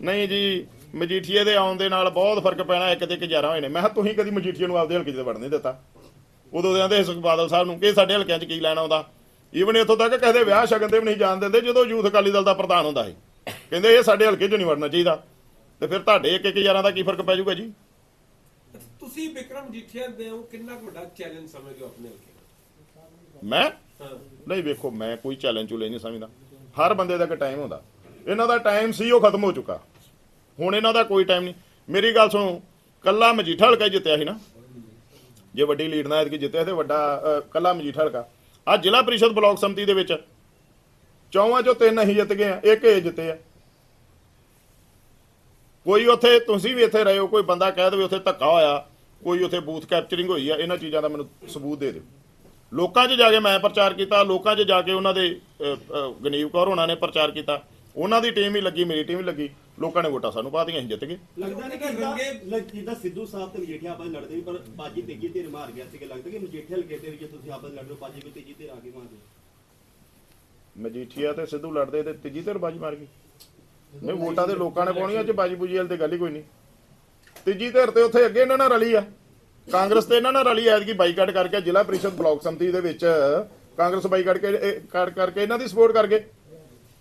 ਨਹੀਂ ਜੀ ਮਜੀਠੀਏ ਦੇ ਆਉਣ ਦੇ ਨਾਲ ਬਹੁਤ ਫ਼ਰਕ ਪੈਣਾ ਇੱਕ ਤੇ ਇੱਕ 11 ਹੋਏ ਨੇ। ਮੈਂ ਕਿਹਾ ਤੁਸੀਂ ਕਦੀ ਮਜੀਠੀਏ ਨੂੰ ਆਪਦੇ ਹਲਕੇ 'ਚ ਵੜਨ ਨਹੀਂ ਦਿੱਤਾ। ਉਦੋਂ ਦੇ ਆਂਦੇ ਸੁਖ ਬਾਦਲ ਸਾਹਿਬ ਨੂੰ ਕਿ ਸਾਡੇ ਹਲਕਿਆਂ 'ਚ ਕੀ ਲੈਣਾ ਆਉਂਦਾ? ਈਵਨ ਇੱਥੋਂ ਤੱਕ ਕਿਸੇ ਦੇ ਵਿਆਹ ਸ਼ਗਨ ਤੇ ਵੀ ਨਹੀਂ ਜਾਣ ਦਿੰਦੇ ਜਦੋਂ ਯੂਥ ਅਕਾਲੀ ਦਲ ਦਾ ਪ੍ਰਧਾਨ ਹੁੰਦਾ ਸੀ। ਕਹਿੰਦੇ ਇਹ ਸਾਡੇ ਹਲਕੇ 'ਚ ਨਹੀਂ ਵੜਨਾ ਚਾਹੀਦਾ। ਤੇ ਫਿਰ ਤੁਹਾਡੇ ਇੱਕ ਇੱਕ 11 ਦਾ ਕੀ ਫ਼ਰਕ ਪੈ ਜਾਊਗਾ ਜੀ? ਤੁਸੀਂ ਵਿਕਰਮ ਮਜੀਠੀਆ ਦੇ ਉਹ ਕਿੰਨਾ ਕੁ ਵੱਡਾ ਚੈਲੰਜ ਸਮਝਦੇ ਹੋ ਆਪਣੇ ਹਲਕੇ ਮੈਂ? ਹਾਂ। ਨਹੀਂ ਵੇਖੋ ਮੈਂ ਕੋਈ ਚੈਲੰਜ ਚੁਲੇ ਨਹੀਂ ਸਮਝਦਾ। ਹਰ ਬੰਦੇ ਦਾ ਇੱਕ ਟਾਈਮ ਹੁੰਦਾ। ਇਹਨਾਂ ਦਾ ਟਾਈਮ ਸੀ ਉਹ ਖਤਮ ਹੋ ਚੁੱਕਾ। ਹੁਣ ਇਹਨਾਂ ਦਾ ਕੋਈ ਟਾਈਮ ਨਹੀਂ। ਮੇਰੀ ਗੱਲ ਸੁਣੋ ਕੱਲਾ ਮਜੀਠਾ ਹਲਕਾ ਹੀ ਜਿੱਤਿਆ ਸੀ ਨਾ। ਜੇ ਵੱਡੀ ਲੀਡ ਨਾਲ ਐਤਕੀ ਜਿੱਤਿਆ ਤੇ ਵੱਡਾ ਕੱਲਾ ਮਜੀਠਾ ਹਲਕਾ। ਆ ਜ਼ਿਲ੍ਹਾ ਪ੍ਰੀਸ਼ਦ ਬਲਾਕ ਸੰਮਤੀ ਦੇ ਵਿੱਚ ਚੌਵਾਂ ਚੋਂ ਤਿੰਨ ਅਸੀਂ ਜਿੱਤ ਗਏ ਆ ਇੱਕ ਇਹ ਜਿੱਤੇ ਆ। ਕੋਈ ਉੱਥੇ ਤੁਸੀਂ ਵੀ ਇੱਥੇ ਰਹੇ ਹੋ ਕੋਈ ਬੰਦਾ ਕਹਿ ਦੇਵੇ ਉੱਥੇ ਧੱਕਾ ਹੋਇਆ ਕੋਈ ਉੱਥੇ ਬੂਥ ਕੈਪਚਰਿੰਗ ਹੋਈ ਆ ਇਹਨਾਂ ਚੀਜ਼ਾਂ ਦਾ ਮੈਨੂੰ ਸਬੂਤ ਦੇ ਦਿਓ। ਲੋਕਾਂ 'ਚ ਜਾ ਕੇ ਮੈਂ ਪ੍ਰਚਾਰ ਕੀਤਾ ਲੋਕਾਂ 'ਚ ਜਾ ਕੇ ਉਹਨਾਂ ਦੇ ਗਨੀਵ ਕੌਰ ਹੋਣਾ ਨੇ ਪ੍ਰਚਾਰ ਕੀਤਾ। ਉਹਨਾਂ ਦੀ ਟੀਮ ਵੀ ਲੱਗੀ ਮੇਰੀ ਟੀਮ ਵੀ ਲੱਗੀ। ਲੋਕਾਂ ਨੇ ਵੋਟਾਂ ਸਾਨੂੰ ਪਾ ਦਿੱਤੀਆਂ ਅਸੀਂ ਜਿੱਤ ਗਏ। ਲੱਗਦਾ ਨਹੀਂ ਕਿ ਰੰਗੇ ਜਿੱਦਾਂ ਸਿੱਧੂ ਸਾਹਿਬ ਤੇ ਮਜੀਠੀਆ ਆਪਸ ਲੜਦੇ ਪਰ ਬਾਜੀ ਤੇਜੀ ਧਿਰ ਮਾਰ ਗਿਆ ਸੀ ਕਿ ਲੱਗਦਾ ਕਿ ਮਜੀਠੀਆ ਹਲਕੇ ਦੇ ਵਿੱਚ ਤੁਸੀਂ ਆਪਸ ਵਿੱਚ ਲੜ ਰਹੇ ਹੋ ਬਾਜੀ ਵੀ ਤੇਜੀ ਧਿਰ ਆ ਕੇ ਮਾਰ ਗਏ ਮਜੀਠੀਆ ਤੇ ਸਿੱਧੂ ਲੜਦੇ ਤੇ ਤੀਜੀ ਧਿਰ ਬਾਜੀ ਮਾਰ ਗਈ। ਨਹੀਂ ਵੋਟਾਂ ਤੇ ਲੋਕਾਂ ਨੇ ਪਾਉਣੀਆਂ ਚ ਬਾਜੀ ਬੂਜੀ ਵਾਲੀ ਤੇ ਗੱਲ ਹੀ ਕੋਈ ਨਹੀਂ। ਤੀਜੀ ਧਿਰ ਤੇ ਉੱਥੇ ਅੱਗੇ ਇਹਨਾਂ ਨਾਲ ਰਲੀ ਆ। ਕਾਂਗਰਸ ਤੇ ਇਹਨਾਂ ਨਾਲ ਰਲੀ ਐਤਕੀ ਬਾਈਕਾਟ ਕਰਕੇ ਜ਼ਿਲ੍ਹਾ ਪ੍ਰੀਸ਼ਦ ਬਲਾਕ ਸੰਮਤੀ ਦੇ ਵਿੱਚ ਕਾਂਗਰਸ ਬਾਈਕਾਟ ਕਰਕੇ ਇਹਨਾਂ ਦੀ ਸਪੋਰਟ ਕਰਕੇ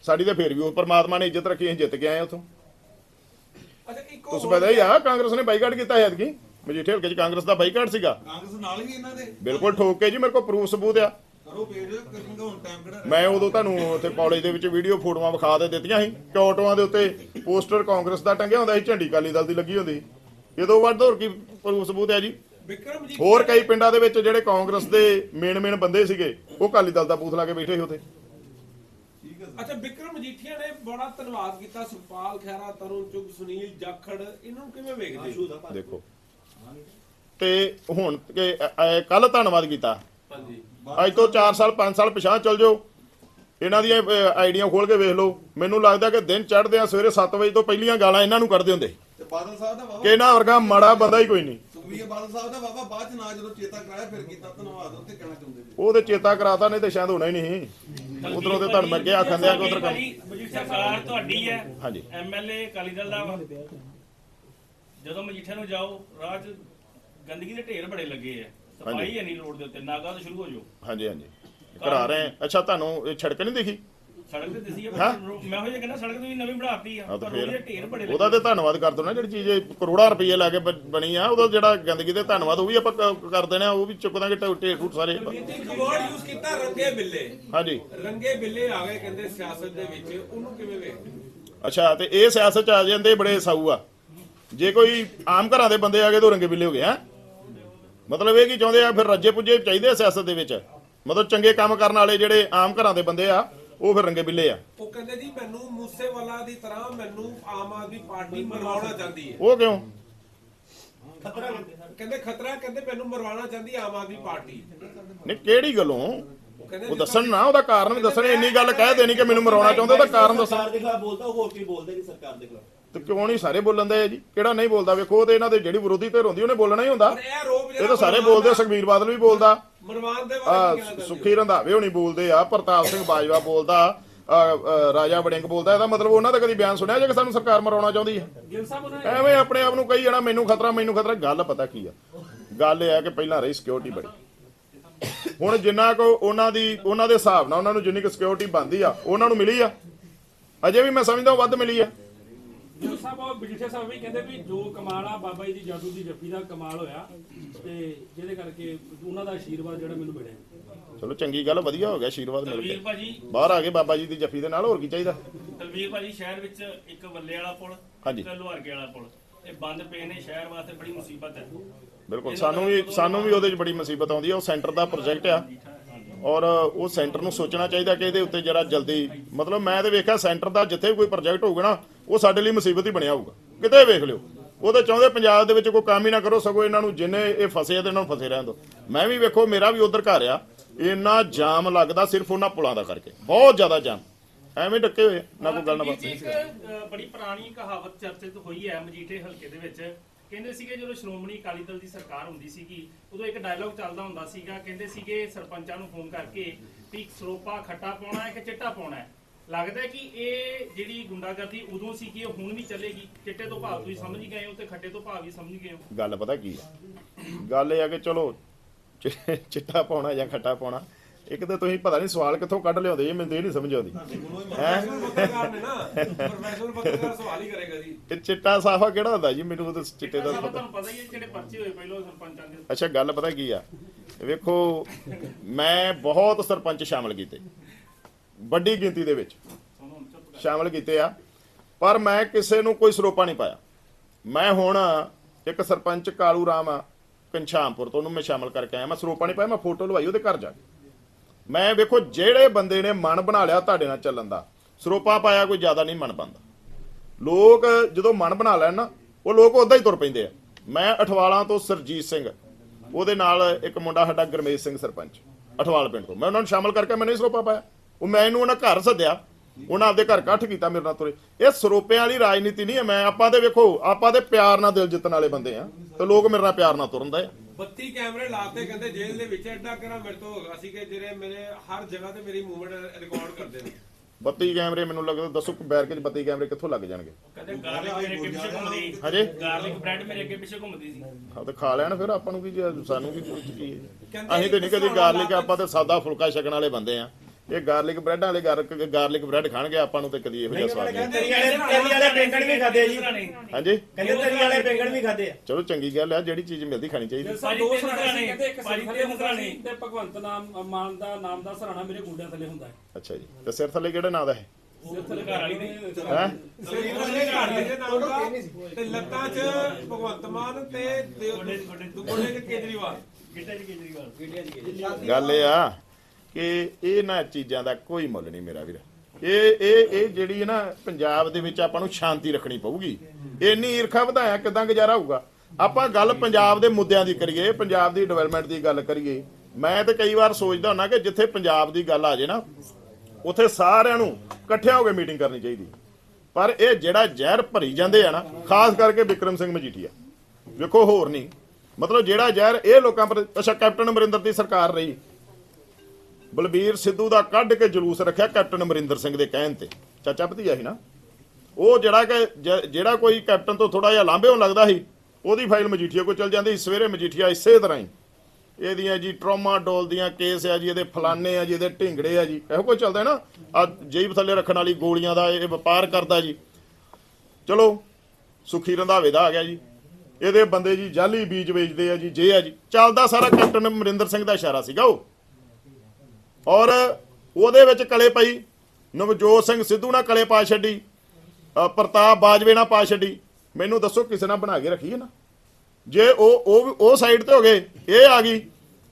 ਸਾਡੀ ਤੇ ਫੇਰ ਵੀ ਉਹ ਪਰਮਾਤਮਾ ਨੇ ਇੱਜ਼ਤ ਰੱਖੀ ਅਸੀਂ ਜਿੱਤ ਕੇ ਆਏ ਉੱਥੋਂ। ਤੁਸੀਂ ਪਤਾ ਹੀ ਆ ਕਾਂਗਰਸ ਨੇ ਬਾਈਕਾਟ ਕੀਤਾ ਐਤਕੀ। ਮਜੀਠੇ ਹਲਕੇ ਚ ਕਾਂਗਰਸ ਦਾ ਬਾਈਕਾਟ ਸੀਗਾ। ਕਾਂਗਰਸ ਨਾਲ ਵੀ ਇਹਨਾਂ ਦੇ। ਬਿਲਕੁਲ ਠੋਕ ਕੇ ਜੀ ਮੇਰੇ ਕੋਲ ਪ੍ਰੂਫ ਸਬੂਤ ਆ। ਕਰੋ ਪੇਜ ਕਰਨਗਾ ਹੁਣ ਟਾਈਮ ਕਿਹੜਾ ਮੈਂ ਉਦੋਂ ਤੁਹਾਨੂੰ ਉੱਥੇ ਕਾਲਜ ਦੇ ਵਿੱਚ ਵੀਡੀਓ ਫੋਟੋਆਂ ਵਿਖਾ ਦੇ ਦਿੱਤੀਆਂ ਸੀ। ਕਿ ਆਟੋਆਂ ਦੇ ਉੱਤੇ ਪੋਸਟਰ ਕਾਂਗਰਸ ਦਾ ਟੰਗਿਆ ਹੁੰਦਾ ਸੀ ਝੰਡੀ ਕਾਲੀ ਦਲ ਦੀ ਲੱਗੀ ਹੁੰਦੀ ਇਹਦੋਂ ਵੱਧ ਹੋਰ ਕੀ ਪ੍ਰੂਫ ਸਬੂਤ ਹੈ ਜੀ? ਵਿਕਰਮ ਹੋਰ ਕਈ ਪਿੰਡਾਂ ਦੇ ਵਿੱਚ ਜਿਹੜੇ ਕਾਂਗਰਸ ਦੇ ਮੇਨ ਮੇਨ ਬੰਦੇ ਸੀਗੇ ਉਹ ਕਾਲੀ ਦਲ ਦਾ ਬੂਥ ਲਾ ਕੇ ਬੈਠੇ ਸੀ ਉੱਥੇ। ਅੱਛਾ ਵਿਕਰਮ ਮਜੀਠੀਆ ਨੇ ਬੜਾ ਧੰਨਵਾਦ ਕੀਤਾ। ਸੁਪਾਲ ਖੈਰਾ ਤਰੁਣ ਚੁਗ ਸੁਨੀਲ ਜਾਖੜ ਇਹਨਾਂ ਨੂੰ ਕਿਵੇਂ ਵੇਖਦੇ? ਦੇਖੋ। ਤੇ ਹੁਣ ਕੱਲ ਧੰਨਵਾਦ ਕੀਤਾ। ਹਾਂਜੀ। ਅੱਜ ਤੋਂ 4 ਸਾਲ 5 ਸਾਲ ਪਿਛਾਂ ਚਲ ਜਾਓ। ਇਹਨਾਂ ਦੀਆਂ ਆਈਡੀਆਂ ਖੋਲ ਕੇ ਵੇਖ ਲਓ। ਮੈਨੂੰ ਲੱਗਦਾ ਕਿ ਦਿਨ ਚੜ੍ਹਦੇ ਆ ਸਵੇਰੇ 7 ਵਜੇ ਤੋਂ ਪਹਿਲੀਆਂ ਗਾਲਾਂ ਇਹਨਾਂ ਨੂੰ ਕੱਢਦੇ ਹੁੰਦੇ। ਤੇ ਬਾਦਲ ਸਾਹਿਬ ਦਾ ਕਿ ਇਹਨਾਂ ਵਰਗਾ ਮਾੜਾ ਬੰਦਾ ਹੀ ਕੋਈ ਨਹੀਂ। ਸੁਖਬੀਰ ਬਾਦਲ ਸਾਹਿਬ ਦਾ ਵਾਵਾ ਬਾਅਦ ਚ ਨਾ ਜਦੋਂ ਚੇਤਾ ਕਰਾਇਆ ਫਿਰ ਕੀਤਾ ਧੰਨਵਾਦ ਉੱਤੇ ਕਹਿਣਾ ਚਾਹੁੰਦੇ ਜੀ ਉਹ ਤੇ ਚੇਤਾ ਕਰਾਤਾ ਨਹੀਂ ਤੇ ਸ਼ਾਇਦ ਹੋਣਾ ਹੀ ਨਹੀਂ। ਉਧਰੋਂ ਤੇ ਤੁਹਾਨੂੰ ਮੈਂ ਕਿਹਾ ਆਖਣ ਦਿਆ ਕਿ ਉਧਰ ਕੰਮ ਸਰਕਾਰ ਤੁਹਾਡੀ ਹੈ। ਹਾਂਜੀ। ਐਮਐਲਏ ਅਕਾਲੀ ਦਲ ਦਾ। ਜਦੋਂ ਮਜੀਠੇ ਨੂੰ ਜਾਓ 'ਚ ਗੰਦਗੀ ਦੇ ਢੇਰ ਬੜੇ ਲੱਗੇ ਆ। ਸਫ਼ਾਈ ਹੈ ਨਹੀਂ ਰੋਡ ਦੇ ਉੱਤੇ ਨਾਗਾ ਤੋਂ ਸ਼ੁਰੂ ਹੋ ਜਾਓ। ਹਾਂਜੀ ਹਾਂਜੀ। ਕਰਾ ਰਹੇ। ਆ। ਅੱਛਾ ਤੁਹਾਨੂੰ ਇਹ ਸੜਕ ਨਹੀਂ ਦਿਖੀ? ਸੜਕ ਤੇ ਦਿਸੀ ਆ ਹਾਂ। ਪਰ ਮੈਂ ਜੇ ਕਹਿੰਦਾ ਸੜਕ ਵੀ ਨਵੀਂ ਬਣਾਤੀ ਆ ਹਾਂ ਤਾਂ ਪਰ ਉਹਦੇ ਫਿਰ ਢੇਰ ਬੜੇ ਉਹਦਾ ਤੇ ਧੰਨਵਾਦ ਕਰ ਦੋ ਨਾ ਜਿਹੜੀ ਚੀਜ਼ ਇਹ ਕਰੋੜਾਂ ਰੁਪਏ ਲਾ ਕੇ ਬ- ਬਣੀ ਆ ਉਹਦਾ ਜਿਹੜਾ ਗੰਦਗੀ ਤੇ ਧੰਨਵਾਦ ਉਹ ਵੀ ਆਪਾਂ ਕ- ਕਰ ਦੇਣਾ ਉਹ ਵੀ ਚੁੱਕ ਦਾਂਗੇ ਢੇਰ ਢੂਠ ਸਾਰੇ ਇੱਕ ਵਰਡ ਯੂਜ਼ ਕੀਤਾ ਰੰਗੇ ਬਿੱਲੇ। ਹਾਂਜੀ। ਰੰਗੇ ਬਿੱਲੇ ਆ ਗਏ ਕਹਿੰਦੇ ਸਿਆਸਤ ਦੇ ਵਿੱਚ ਉਹਨੂੰ ਕਿਵੇਂ ਵੇਖਦੇ ਅੱਛਾ ਤੇ ਇਹ ਸਿਆਸਤ ਚ ਆ ਜਾਂਦੇ ਬੜੇ ਸਾਊ ਆ। ਜੇ ਕੋਈ ਆਮ ਘਰਾਂ ਦੇ ਬੰਦੇ ਆ ਗਏ ਤਾਂ ਰੰਗੇ ਬਿੱਲੇ ਹੋ ਗਏ ਆ ਮਤਲਬ ਇਹ ਕੀ ਚਾਹੁੰਦੇ ਆ ਫਿਰ ਰੱਜੇ ਪੁੱਜੇ ਚਾਹੀਦੇ ਆ ਸਿਆਸਤ ਦੇ ਵਿੱਚ? ਮਤਲਬ ਚੰਗੇ ਕੰਮ ਕਰਨ ਵਾਲੇ ਜਿਹੜੇ ਆਮ ਘਰਾਂ ਦੇ ਬੰਦੇ ਆ ਉਹ ਫਿਰ ਰੰਗੇ ਬਿੱਲੇ ਆ। ਉਹ ਕਹਿੰਦੇ ਜੀ ਮੈਨੂੰ ਮੂਸੇਵਾਲਾ ਦੀ ਤਰ੍ਹਾਂ ਮੈਨੂੰ ਆਮ ਆਦਮੀ ਪਾਰਟੀ ਮਰਵਾਉਣਾ ਚਾਹੁੰਦੀ ਹੈ। ਉਹ ਕਿਉਂ? ਖਤਰਾ ਕਹਿੰਦੇ ਖਤਰਾ ਕਹਿੰਦੇ ਮੈਨੂੰ ਮਰਵਾਉਣਾ ਚਾਹੁੰਦੀ ਆਮ ਆਦਮੀ ਪਾਰਟੀ। ਨਹੀਂ ਕਿਹੜੀ ਗੱਲੋਂ? ਉਹ ਦੱਸਣ ਨਾ ਉਹਦਾ ਕਾਰਨ ਵੀ ਦੱਸਣ ਇੰਨੀ ਗੱਲ ਕਹਿ ਦੇਣੀ ਕਿ ਮੈਨੂੰ ਮਰਾਉਣਾ ਚਾਹੁੰਦੇ ਉਹਦਾ ਕਾਰਨ ਦੱਸਣ। ਸਰਕਾਰ ਦੇ ਖਿਲਾਫ ਬੋਲਦਾ ਉਹ ਹੋਰ ਕੀ ਬੋਲਦੇ ਨਹੀਂ ਸਰਕਾਰ ਦੇ ਖਿਲਾਫ। ਤੇ ਕਿਉਂ ਨਹੀਂ ਸਾਰੇ ਬੋਲਣ ਦੇ ਜੀ? ਕਿਹੜਾ ਨਹੀਂ ਬੋਲਦਾ? ਵੇਖੋ ਉਹ ਤੇ ਇਹਨਾਂ ਦੇ ਜਿਹੜੀ ਵਿਰੋਧੀ ਧਿਰ ਹੁੰਦੀ ਉਹਨੇ ਬੋਲਣਾ ਹੀ ਹੁੰਦਾ। ਇਹ ਤਾਂ ਸਾਰੇ ਬੋਲਦੇ ਸੁਖਬੀਰ ਬਾਦਲ ਵੀ ਬੋਲਦਾ। ਦੇ ਬਾਰੇ ਚਾਹੁੰਦੇ ਸੁਖੀ ਰੰਧਾਵੇ ਹੋਣੀ ਬੋਲਦੇ ਆ ਪ੍ਰਤਾਪ ਸਿੰਘ ਬਾਜਵਾ ਬੋਲਦਾ ਰਾਜਾ ਵੜਿੰਗ ਬੋਲਦਾ। ਇਹਦਾ ਮਤਲਬ ਉਹਨਾਂ ਦਾ ਕਦੀ ਬਿਆਨ ਸੁਣਿਆ ਜੇ ਕਿ ਸਾਨੂੰ ਸਰਕਾਰ ਮਰਾਉਣਾ ਚਾਹੁੰਦੀ ਹੈ? ਐਵੇਂ ਆਪਣੇ ਆਪ ਨੂੰ ਕਹੀ ਜਾਣਾ ਮੈਨੂੰ ਖਤਰਾ ਮੈਨੂੰ ਖਤਰਾ ਗੱਲ ਪਤਾ ਕੀ ਆ? ਗੱਲ ਇਹ ਆ ਕਿ ਪਹਿਲਾਂ ਰਹੀ ਸਿਕਿਉਰਿਟੀ ਬੜੀ। ਹੁਣ ਜਿੰਨਾ ਕੋ ਉਹਨਾਂ ਦੀ ਉਹਨਾਂ ਦੇ ਹਿਸਾਬ ਨਾਲ ਉਹਨਾਂ ਨੂੰ ਜਿੰਨੀ ਕੁ ਸਿਕਿਉਰਿਟੀ ਬੰਦੀ ਆ ਉਹਨਾਂ ਨੂੰ ਮਿਲੀ ਆ। ਅਜੇ ਵੀ ਮੈਂ ਸਮਝਦਾ ਵੱਧ ਮਿਲੀ ਆ। ਗਿਲ ਸਾਹਿਬ ਉਹ ਬਜੀਠੇ ਸਾਹਿਬ ਵੀ ਕਹਿੰਦੇ ਵੀ ਜੋ ਕਮਾਲ ਆ ਬਾਬਾ ਜੀ ਦੀ ਜਾਦੂ ਦੀ ਜੱਫੀ ਦਾ ਕਮਾਲ ਹੋਇਆ ਤੇ ਜਿਹਦੇ ਕਰਕੇ ਉਹਨਾਂ ਦਾ ਆਸ਼ੀਰਵਾਦ ਜਿਹੜਾ ਮੈਨੂੰ ਮਿਲਿਆ। ਚਲੋ ਚੰਗੀ ਗੱਲ ਵਧੀਆ ਹੋ ਗਿਆ ਆਸ਼ੀਰਵਾਦ ਮਿਲ ਤਲਵੀਰ ਗਿਆ ਭਾਜੀ। ਬਾਹਰ ਆ ਗਏ ਬਾਬਾ ਜੀ ਦੀ ਜੱਫੀ ਦੇ ਨਾਲ ਹੋਰ ਕੀ ਚਾਹੀਦਾ? ਤਲਵੀਰ ਭਾਜੀ ਸ਼ਹਿਰ ਵਿੱਚ ਇੱਕ ਵੱਲੇ ਵਾਲਾ ਪੁਲ ਹਾਂਜੀ। ਇੱਕ ਲੋਹਾਰਕੇ ਵਾਲਾ ਪੁਲ। ਇਹ ਬੰਦ ਪਏ ਨੇ ਸ਼ਹਿਰ ਵਾਸਤੇ ਬੜੀ ਮੁਸੀਬਤ ਹੈ। ਬਿਲਕੁਲ ਸਾਨੂੰ ਵੀ ਸਾਨੂੰ ਵੀ ਉਹਦੇ 'ਚ ਬੜੀ ਮੁਸੀਬਤ ਆਉਂਦੀ ਆ ਉਹ ਸੈਂਟਰ ਦਾ ਪ੍ਰੋਜੈਕਟ ਆ। ਔਰ ਉਹ ਸੈਂਟਰ ਨੂੰ ਸੋਚਣਾ ਚਾਹੀਦਾ ਕਿ ਇਹਦੇ ਉੱਤੇ ਜਰਾ ਜਲਦੀ ਮਤਲਬ ਮੈਂ ਤੇ ਵੇਖਿਆ ਸੈਂਟਰ ਦਾ ਜਿੱਥੇ ਵੀ ਕੋਈ ਪ੍ਰੋਜੈਕਟ ਹੋਊਗਾ ਨਾ ਉਹ ਸਾਡੇ ਲਈ ਮੁਸੀਬਤ ਹੀ ਬਣਿਆ ਹੋਊਗਾ। ਕਿਤੇ ਵੇਖ ਲਿਓ। ਉਹ ਤਾਂ ਚਾਹੁੰਦੇ ਪੰਜਾਬ ਦੇ ਵਿੱਚ ਕੋਈ ਕੰਮ ਹੀ ਨਾ ਕਰੋ, ਸਗੋਂ ਇਹਨਾਂ ਨੂੰ ਜਿੰਨੇ ਇਹ ਫਸੇ ਆ ਤੇ ਇਹਨਾਂ ਨੂੰ ਫਸੇ ਰਹਿਣ ਦਿਓ। ਮੈਂ ਵੀ ਵੇਖੋ, ਮੇਰਾ ਵੀ ਉਧਰ ਘਰ ਆ। ਇੰਨਾ ਜਾਮ ਲੱਗਦਾ ਸਿਰਫ ਉਹਨਾਂ ਪੁਲਾਂ ਦਾ ਕਰਕੇ। ਬਹੁਤ ਜ਼ਿਆਦਾ ਜਾਮ। ਐਵੇਂ ਡੱਕੇ ਹੋਏ ਨਾ ਕੋਈ ਗੱਲ ਨਾ ਬਾਤ ਬੜੀ ਪੁਰਾਣੀ ਕਹਾਵਤ ਚਰਚਿਤ ਹੋਈ ਹੈ ਮਜੀਠੇ ਹਲਕੇ ਦੇ ਵਿੱਚ। ਕਹਿੰਦੇ ਸੀਗੇ, ਜਦੋਂ ਸ਼੍ਰੋਮਣੀ ਅਕਾਲੀ ਦਲ ਦੀ ਸਰਕਾਰ ਹੁੰਦੀ ਸੀਗੀ, ਉਦੋਂ ਇੱਕ ਡਾਇਲੌਗ ਚੱਲਦਾ ਹੁੰਦਾ ਸੀਗਾ। ਕਹਿੰਦੇ ਸੀਗੇ ਸਰਪੰਚਾਂ ਨੂੰ ਫੋਨ ਕਰਕੇ ਵੀ ਸਰੋਪਾ ਖੱਟਾ ਪਾਉਣਾ ਹੈ ਕਿ ਚਿੱਟਾ ਪਾਉਣਾ ਹੈ? ਲੱਗਦਾ ਹੈ ਕਿ ਇਹ ਜਿਹੜੀ ਗੁੰਡਾਗਰਦੀ ਉਦੋਂ ਸੀ ਕਿ ਇਹ ਹੁਣ ਵੀ ਚੱਲੇਗੀ? ਚਿੱਟੇ ਤੋਂ ਭਾਵ ਤੁਸੀਂ ਸਮਝ ਗਏ ਹੋ ਤੇ ਖੱਟੇ ਤੋਂ ਭਾਵ ਵੀ ਸਮਝ ਗਏ ਹੋ? ਗੱਲ ਪਤਾ ਕੀ ਆ? ਗੱਲ ਇਹ ਆ ਕਿ ਚਲੋ ਚਿੱਟਾ ਪਾਉਣਾ ਜਾਂ ਖੱਟਾ ਪਾਉਣਾ ਇੱਕ ਤਾਂ ਤੁਸੀਂ ਪਤਾ ਨਹੀਂ ਸਵਾਲ ਕਿੱਥੋਂ ਕੱਢ ਲਿਆਉਂਦੇ ਜੀ ਮੈਨੂੰ ਤਾਂ ਇਹ ਨਹੀਂ ਸਮਝ ਆਉਂਦੀ। ਹੈ? ਪੱਤਰਕਾਰ ਨੇ ਨਾ ਪ੍ਰੋਫੈਸ਼ਨਲ ਪੱਤਰਕਾਰ ਸਵਾਲ ਹੀ ਕਰੇਗਾ ਜੀ। ਇਹ ਚਿੱਟਾ ਸਾਫਾ ਕਿਹੜਾ ਹੁੰਦਾ ਜੀ? ਮੈਨੂੰ ਤਾਂ ਚਿੱਟੇ ਦਾ ਪਤਾ ਤੁਹਾਨੂੰ ਪਤਾ ਹੀ ਹੈ ਜਿਹੜੇ ਪਰਚੇ ਹੋਏ ਪਹਿਲਾਂ ਸਰਪੰਚਾਂ ਦੇ ਅੱਛਾ ਗੱਲ ਪਤਾ ਕੀ ਆ? ਵੇਖੋ ਮੈਂ ਬਹੁਤ ਸਰਪੰਚ ਸ਼ਾਮਲ ਕੀਤੇ। ਵੱਡੀ ਗਿਣਤੀ ਦੇ ਵਿੱਚ ਸੁਣੋ ਸ਼ਾਮਲ ਕੀਤੇ ਆ। ਪਰ ਮੈਂ ਕਿਸੇ ਨੂੰ ਕੋਈ ਸਰੋਪਾ ਨਹੀਂ ਪਾਇਆ। ਮੈਂ ਹੁਣ ਇੱਕ ਸਰਪੰਚ ਕਾਲੂ ਰਾਮ ਆ ਕੰਛਾਮਪੁਰ ਤੋਂ ਉਹਨੂੰ ਮੈਂ ਸ਼ਾਮਲ ਕਰਕੇ ਆਇਆ। ਮੈਂ ਸਰੋਪਾ ਨਹੀਂ ਪਾਇਆ, ਮੈਂ ਫੋਟੋ ਲਵਾਈ ਉਹਦੇ ਘਰ ਜਾ ਕੇ। ਮੈਂ ਵੇਖੋ ਜਿਹੜੇ ਬੰਦੇ ਨੇ ਮਨ ਬਣਾ ਲਿਆ ਤੁਹਾਡੇ ਨਾਲ ਚੱਲਣ ਦਾ, ਸਰੋਪਾ ਪਾਇਆ ਕੋਈ ਜ਼ਿਆਦਾ ਨਹੀਂ ਮਨ ਪਾਉਂਦਾ ਲੋਕ ਜਦੋਂ ਮਨ ਬਣਾ ਲੈਣ ਨਾ, ਉਹ ਲੋਕ ਉਦਾਂ ਹੀ ਤੁਰ ਪੈਂਦੇ ਆ। ਮੈਂ ਅਠਵਾਲਾਂ ਤੋਂ ਸਰਜੀਤ ਸਿੰਘ, ਉਹਦੇ ਨਾਲ ਇੱਕ ਮੁੰਡਾ ਸਾਡਾ ਗਰਮੇਸ਼ ਸਿੰਘ ਸਰਪੰਚ, ਅਠਵਾਲ ਪਿੰਡ ਤੋਂ। ਮੈਂ ਉਹਨਾਂ ਨੂੰ ਸ਼ਾਮਲ ਕਰਕੇ ਮੈਂ ਨਹੀਂ ਸਰੋਪਾ ਪਾਇਆ। ਉਹ ਮੈਂ ਇਹਨੂੰ ਉਹਨਾਂ ਘਰ ਸੱਦਿਆ। ਉਹਨਾਂ ਆਪਦੇ ਘਰ ਇਕੱਠ ਕੀਤਾ ਮੇਰੇ ਨਾਲ ਤੁਰੇ। ਇਹ ਸਰੋਪਿਆਂ ਵਾਲੀ ਰਾਜਨੀਤੀ ਨਹੀਂ ਹੈ। ਮੈਂ ਆਪਾਂ ਤੇ ਵੇਖੋ ਆਪਾਂ ਤੇ ਪਿਆਰ ਨਾਲ ਦਿਲ ਜਿੱਤਣ ਵਾਲੇ ਬੰਦੇ ਆ। ਤੇ ਲੋਕ ਮੇਰੇ ਨਾਲ ਪਿਆਰ ਨਾਲ ਤੁਰਨਦੇ ਆ। 32 ਕੈਮਰੇ ਲਾਤੇ ਕਹਿੰਦੇ ਜੇਲ੍ਹ ਦੇ ਵਿੱਚ ਐਡਾ ਕਰਾ ਮੇਰੇ ਤੋਂ ਹੋਗਾ ਸੀ ਕਿ ਜਿਹੜੇ ਮੇਰੇ ਹਰ ਜਗ੍ਹਾ ਤੇ ਮੇਰੀ ਮੂਵਮੈਂਟ ਰਿਕਾਰਡ ਕਰਦੇ ਨੇ। 32 ਕੈਮਰੇ ਮੈਨੂੰ ਲੱਗਦਾ ਦੱਸੋ ਬੈਰਕੇ 'ਚ 32 ਕੈਮਰੇ ਕਿੱਥੋਂ ਲੱਗ ਜਾਣਗੇ? ਕਦੇ ਗਾਰਲਿਕ ਮੇਰੇ ਅੱਗੇ ਪਿੱਛੇ ਘੁੰਮਦੀ। ਹਜੇ? ਗਾਰਲਿਕ ਬ੍ਰੈਡ ਮੇਰੇ ਅੱਗੇ ਪਿੱਛੇ ਘੁੰਮਦੀ ਸੀ। ਹਾਂ ਤੇ ਖਾ ਲੈਣ ਫਿਰ ਆਪਾਂ ਨੂੰ ਕੀ ਜੇ ਸਾਨੂੰ ਕੀ ਜ਼ਰੂਰਤ ਕੀ ਹੈ? ਅਸੀਂ ਤੇ ਨਹੀਂ ਕਦੀ ਗਾਰਲਿਕ ਆਪਾਂ ਤੇ ਸਾਦਾ ਫੁਲਕਾ ਛਕਣ ਵਾਲੇ ਬੰਦੇ ਆ। ਇਹ ਗਾਰਲਿਕ ਬ੍ਰੈਡ ਵਾਲੇ ਗਾਰਲਿਕ ਬ੍ਰੈਡ ਖਾਣਗੇ ਆਪਾਂ ਨੂੰ ਤੇ ਕਦੀ ਇਹੋ ਜਿਹਾ ਸਵਾਦ ਨਹੀਂ। ਤਰੀ ਵਾਲੇ ਤਰੀ ਵਾਲੇ ਬੈਂਗਣ ਵੀ ਖਾਦੇ ਜੀ। ਹਾਂਜੀ? ਕਹਿੰਦੇ ਤਰੀ ਵਾਲੇ ਬੈਂਗਣ ਵੀ ਖਾਦੇ ਆ। ਚਲੋ ਚੰਗੀ ਗੱਲ ਆ ਜਿਹੜੀ ਚੀਜ਼ ਮਿਲਦੀ ਖਾਣੀ ਚਾਹੀਦੀ। ਸਰ ਭਾਜੀ ਦੋ ਕਹਿੰਦੇ ਇੱਕ ਭਾਜੀ ਹੁੰਦਾ ਸੀ ਸਰਾਣੇ। ਤੇ ਭਗਵੰਤ ਨਾਮ ਮਾਨ ਦਾ ਨਾਮ ਦਾ ਸਰਾਣਾ ਮੇਰੇ ਗੁੰਡਿਆਂ ਥੱਲੇ ਹੁੰਦਾ ਹੈ। ਅੱਛਾ ਜੀ। ਤੇ ਸਿਰ ਥੱਲੇ ਕਿਹੜੇ ਨਾਂ ਦਾ ਹੈ? ਸਿਰ ਥੱਲੇ ਘਰ ਵਾਲੀ ਨੇ ਹੈ? ਸਰੀਰ ਦੇ ਨਾਮ ਦਾ ਤੇ ਲੱਤਾਂ 'ਚ ਭਗਵੰਤ ਮਾਨ ਤੇ ਕੇਜਰੀਵਾਲ। ਗਿੱਟੇ ਚ ਕੇਜਰੀਵਾਲ? ਗੱਲ ਇਹ ਆ ਕਿ ਇਹਨਾਂ ਚੀਜ਼ਾਂ ਦਾ ਕੋਈ ਮੁੱਲ ਨਹੀਂ ਮੇਰਾ ਵੀਰ। ਇਹ ਇਹ ਇਹ ਜਿਹੜੀ ਨਾ ਪੰਜਾਬ ਦੇ ਵਿੱਚ ਆਪਾਂ ਨੂੰ ਸ਼ਾਂਤੀ ਰੱਖਣੀ ਪਊਗੀ। ਇੰਨੀ ਈਰਖਾ ਵਧਾਇਆ ਕਿਦਾਂ ਗੁਜ਼ਾਰਾ ਹੋਊਗਾ? ਆਪਾਂ ਗੱਲ ਪੰਜਾਬ ਦੇ ਮੁੱਦਿਆਂ ਦੀ ਕਰੀਏ, ਪੰਜਾਬ ਦੀ ਡਿਵੈਲਪਮੈਂਟ ਦੀ ਗੱਲ ਕਰੀਏ। ਮੈਂ ਤਾਂ ਕਈ ਵਾਰ ਸੋਚਦਾ ਹੁੰਨਾ ਕਿ ਜਿੱਥੇ ਪੰਜਾਬ ਦੀ ਗੱਲ ਆ ਜੇ ਨਾ, ਉੱਥੇ ਸਾਰਿਆਂ ਨੂੰ ਇਕੱਠਿਆਂ ਹੋ ਕੇ ਮੀਟਿੰਗ ਕਰਨੀ ਚਾਹੀਦੀ। ਪਰ ਇਹ ਜਿਹੜਾ ਜ਼ਹਿਰ ਭਰੀ ਜਾਂਦੇ ਆ ਨਾ, ਖਾਸ ਕਰਕੇ ਵਿਕਰਮ ਸਿੰਘ ਮਜੀਠੀਆ। ਵੇਖੋ ਹੋਰ ਨਹੀਂ। ਮਤਲਬ ਜਿਹੜਾ ਜ਼ਹਿਰ ਇਹ ਲੋਕਾਂ ਪਰ, ਅੱਛਾ, ਕੈਪਟਨ ਅਮਰਿੰਦਰ ਦੀ ਸਰਕਾਰ ਰਹੀ। ਬਲਬੀਰ ਸਿੱਧੂ ਦਾ ਕੱਢ ਕੇ ਜਲੂਸ ਰੱਖਿਆ ਕੈਪਟਨ ਅਮਰਿੰਦਰ ਸਿੰਘ ਦੇ ਕਹਿਣ ਤੇ। ਚਾਚਾ ਭਤੀਆ ਸੀ ਨਾ। ਉਹ ਜਿਹੜਾ ਕਿ ਜਿਹੜਾ ਕੋਈ ਕੈਪਟਨ ਤੋਂ ਥੋੜਾ ਜਿਹਾ ਲਾਂਭੇ ਹੋਣ ਲੱਗਦਾ ਸੀ, ਉਹਦੀ ਫਾਈਲ ਮਜੀਠੀਆ ਕੋਲ ਚਲ ਜਾਂਦੀ ਸਵੇਰੇ ਮਜੀਠੀਆ ਇਸੇ ਤਰ੍ਹਾਂ ਹੀ। ਇਹਦੀਆਂ ਜੀ ਟਰੋਮਾ ਡੋਲ ਦੀਆਂ ਕੇਸ ਆ ਜੀ, ਇਹਦੇ ਫਲਾਨੇ ਆ ਜੀ, ਇਹਦੇ ਢਿੰਗੜੇ ਆ ਜੀ। ਇਹੋ ਕੋਈ ਚੱਲਦਾ ਨਾ। ਆ ਜੇਬ ਥੱਲੇ ਰੱਖਣ ਵਾਲੀ ਗੋਲੀਆਂ ਦਾ ਇਹ ਵਪਾਰ ਕਰਦਾ ਜੀ। ਚਲੋ, ਸੁਖੀ ਰੰਧਾਵੇ ਦਾ ਆ ਗਿਆ ਜੀ। ਇਹਦੇ ਬੰਦੇ ਜੀ ਜਾਲੀ ਬੀਜ ਵੇਚਦੇ ਆ ਜੀ, ਜੇ ਆ ਜੀ। ਚੱਲਦਾ ਸਾਰਾ ਕੈਪਟਨ ਅਮਰਿੰਦਰ ਸਿੰਘ ਦਾ ਇਸ਼ਾਰਾ ਸੀਗਾ ਉਹ। ਔਰ ਉਹਦੇ ਵਿੱਚ ਕਲੇ ਪਈ। ਨਵਜੋਤ ਸਿੰਘ ਸਿੱਧੂ ਨਾਲ ਕਲੇ ਪਾ ਛੱਡੀ। ਪ੍ਰਤਾਪ ਬਾਜਵੇ ਨਾਲ ਪਾ ਛੱਡੀ। ਮੈਨੂੰ ਦੱਸੋ ਕਿਸੇ ਨਾਲ ਬਣਾ ਕੇ ਰੱਖੀ ਹੈ ਨਾ। ਜੇ ਉਹ ਉਹ ਉਹ ਸਾਈਡ ਤੇ ਹੋ ਗਏ ਇਹ ਆ ਗਈ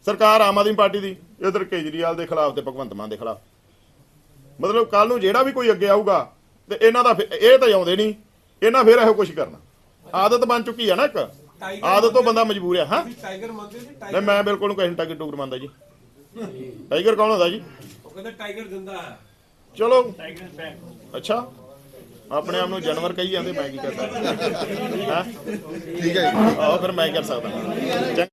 ਸਰਕਾਰ ਆਮ ਆਦਮੀ ਪਾਰਟੀ ਦੀ ਇਧਰ ਕੇਜਰੀਵਾਲ ਦੇ ਖਿਲਾਫ ਤੇ ਭਗਵੰਤ ਮਾਨ ਦੇ ਖਿਲਾਫ। ਮਤਲਬ ਕੱਲ ਨੂੰ ਜਿਹੜਾ ਵੀ ਕੋਈ ਅੱਗੇ ਆਊਗਾ ਤੇ ਇਹਨਾਂ ਦਾ ਇਹ ਤਾਂ ਆਉਂਦੇ ਨਹੀਂ ਇਹਨਾਂ ਫਿਰ ਇਹੋ ਕੁਝ ਕਰਨਾ। ਆਦਤ ਬਣ ਚੁੱਕੀ ਆ ਨਾ ਇੱਕ। ਆਦਤ ਤੋਂ ਬੰਦਾ ਮਜਬੂਰ ਹਾਂ। ਟਾਈਗਰ ਮੰਨਦੇ ਟਾਈਗਰ ਮੈਂ ਬਿਲਕੁਲ ਕੋਈ ਟਾਈਗਰ ਟੂਗਰ ਮੰਨਦਾ ਜੀ। ਟਾਈਗਰ ਕੌਣ ਹੁੰਦਾ ਜੀ? ਉਹ ਕਹਿੰਦਾ ਟਾਈਗਰ ਜਿੰਦਾ ਹੈ। ਚਲੋ। ਟਾਈਗਰ ਬੈਕ ਅੱਛਾ। ਆਪਣੇ ਆਪ ਨੂੰ ਜਾਨਵਰ ਕਹੀ ਜਾਂਦੇ ਮੈਂ ਕੀ <laughs> ਕਰ ਸਕਦਾ ਹਾਂ? ਠੀਕ ਹੈ ਆਹ ਫਿਰ ਮੈਂ ਕੀ ਕਰ ਸਕਦਾ।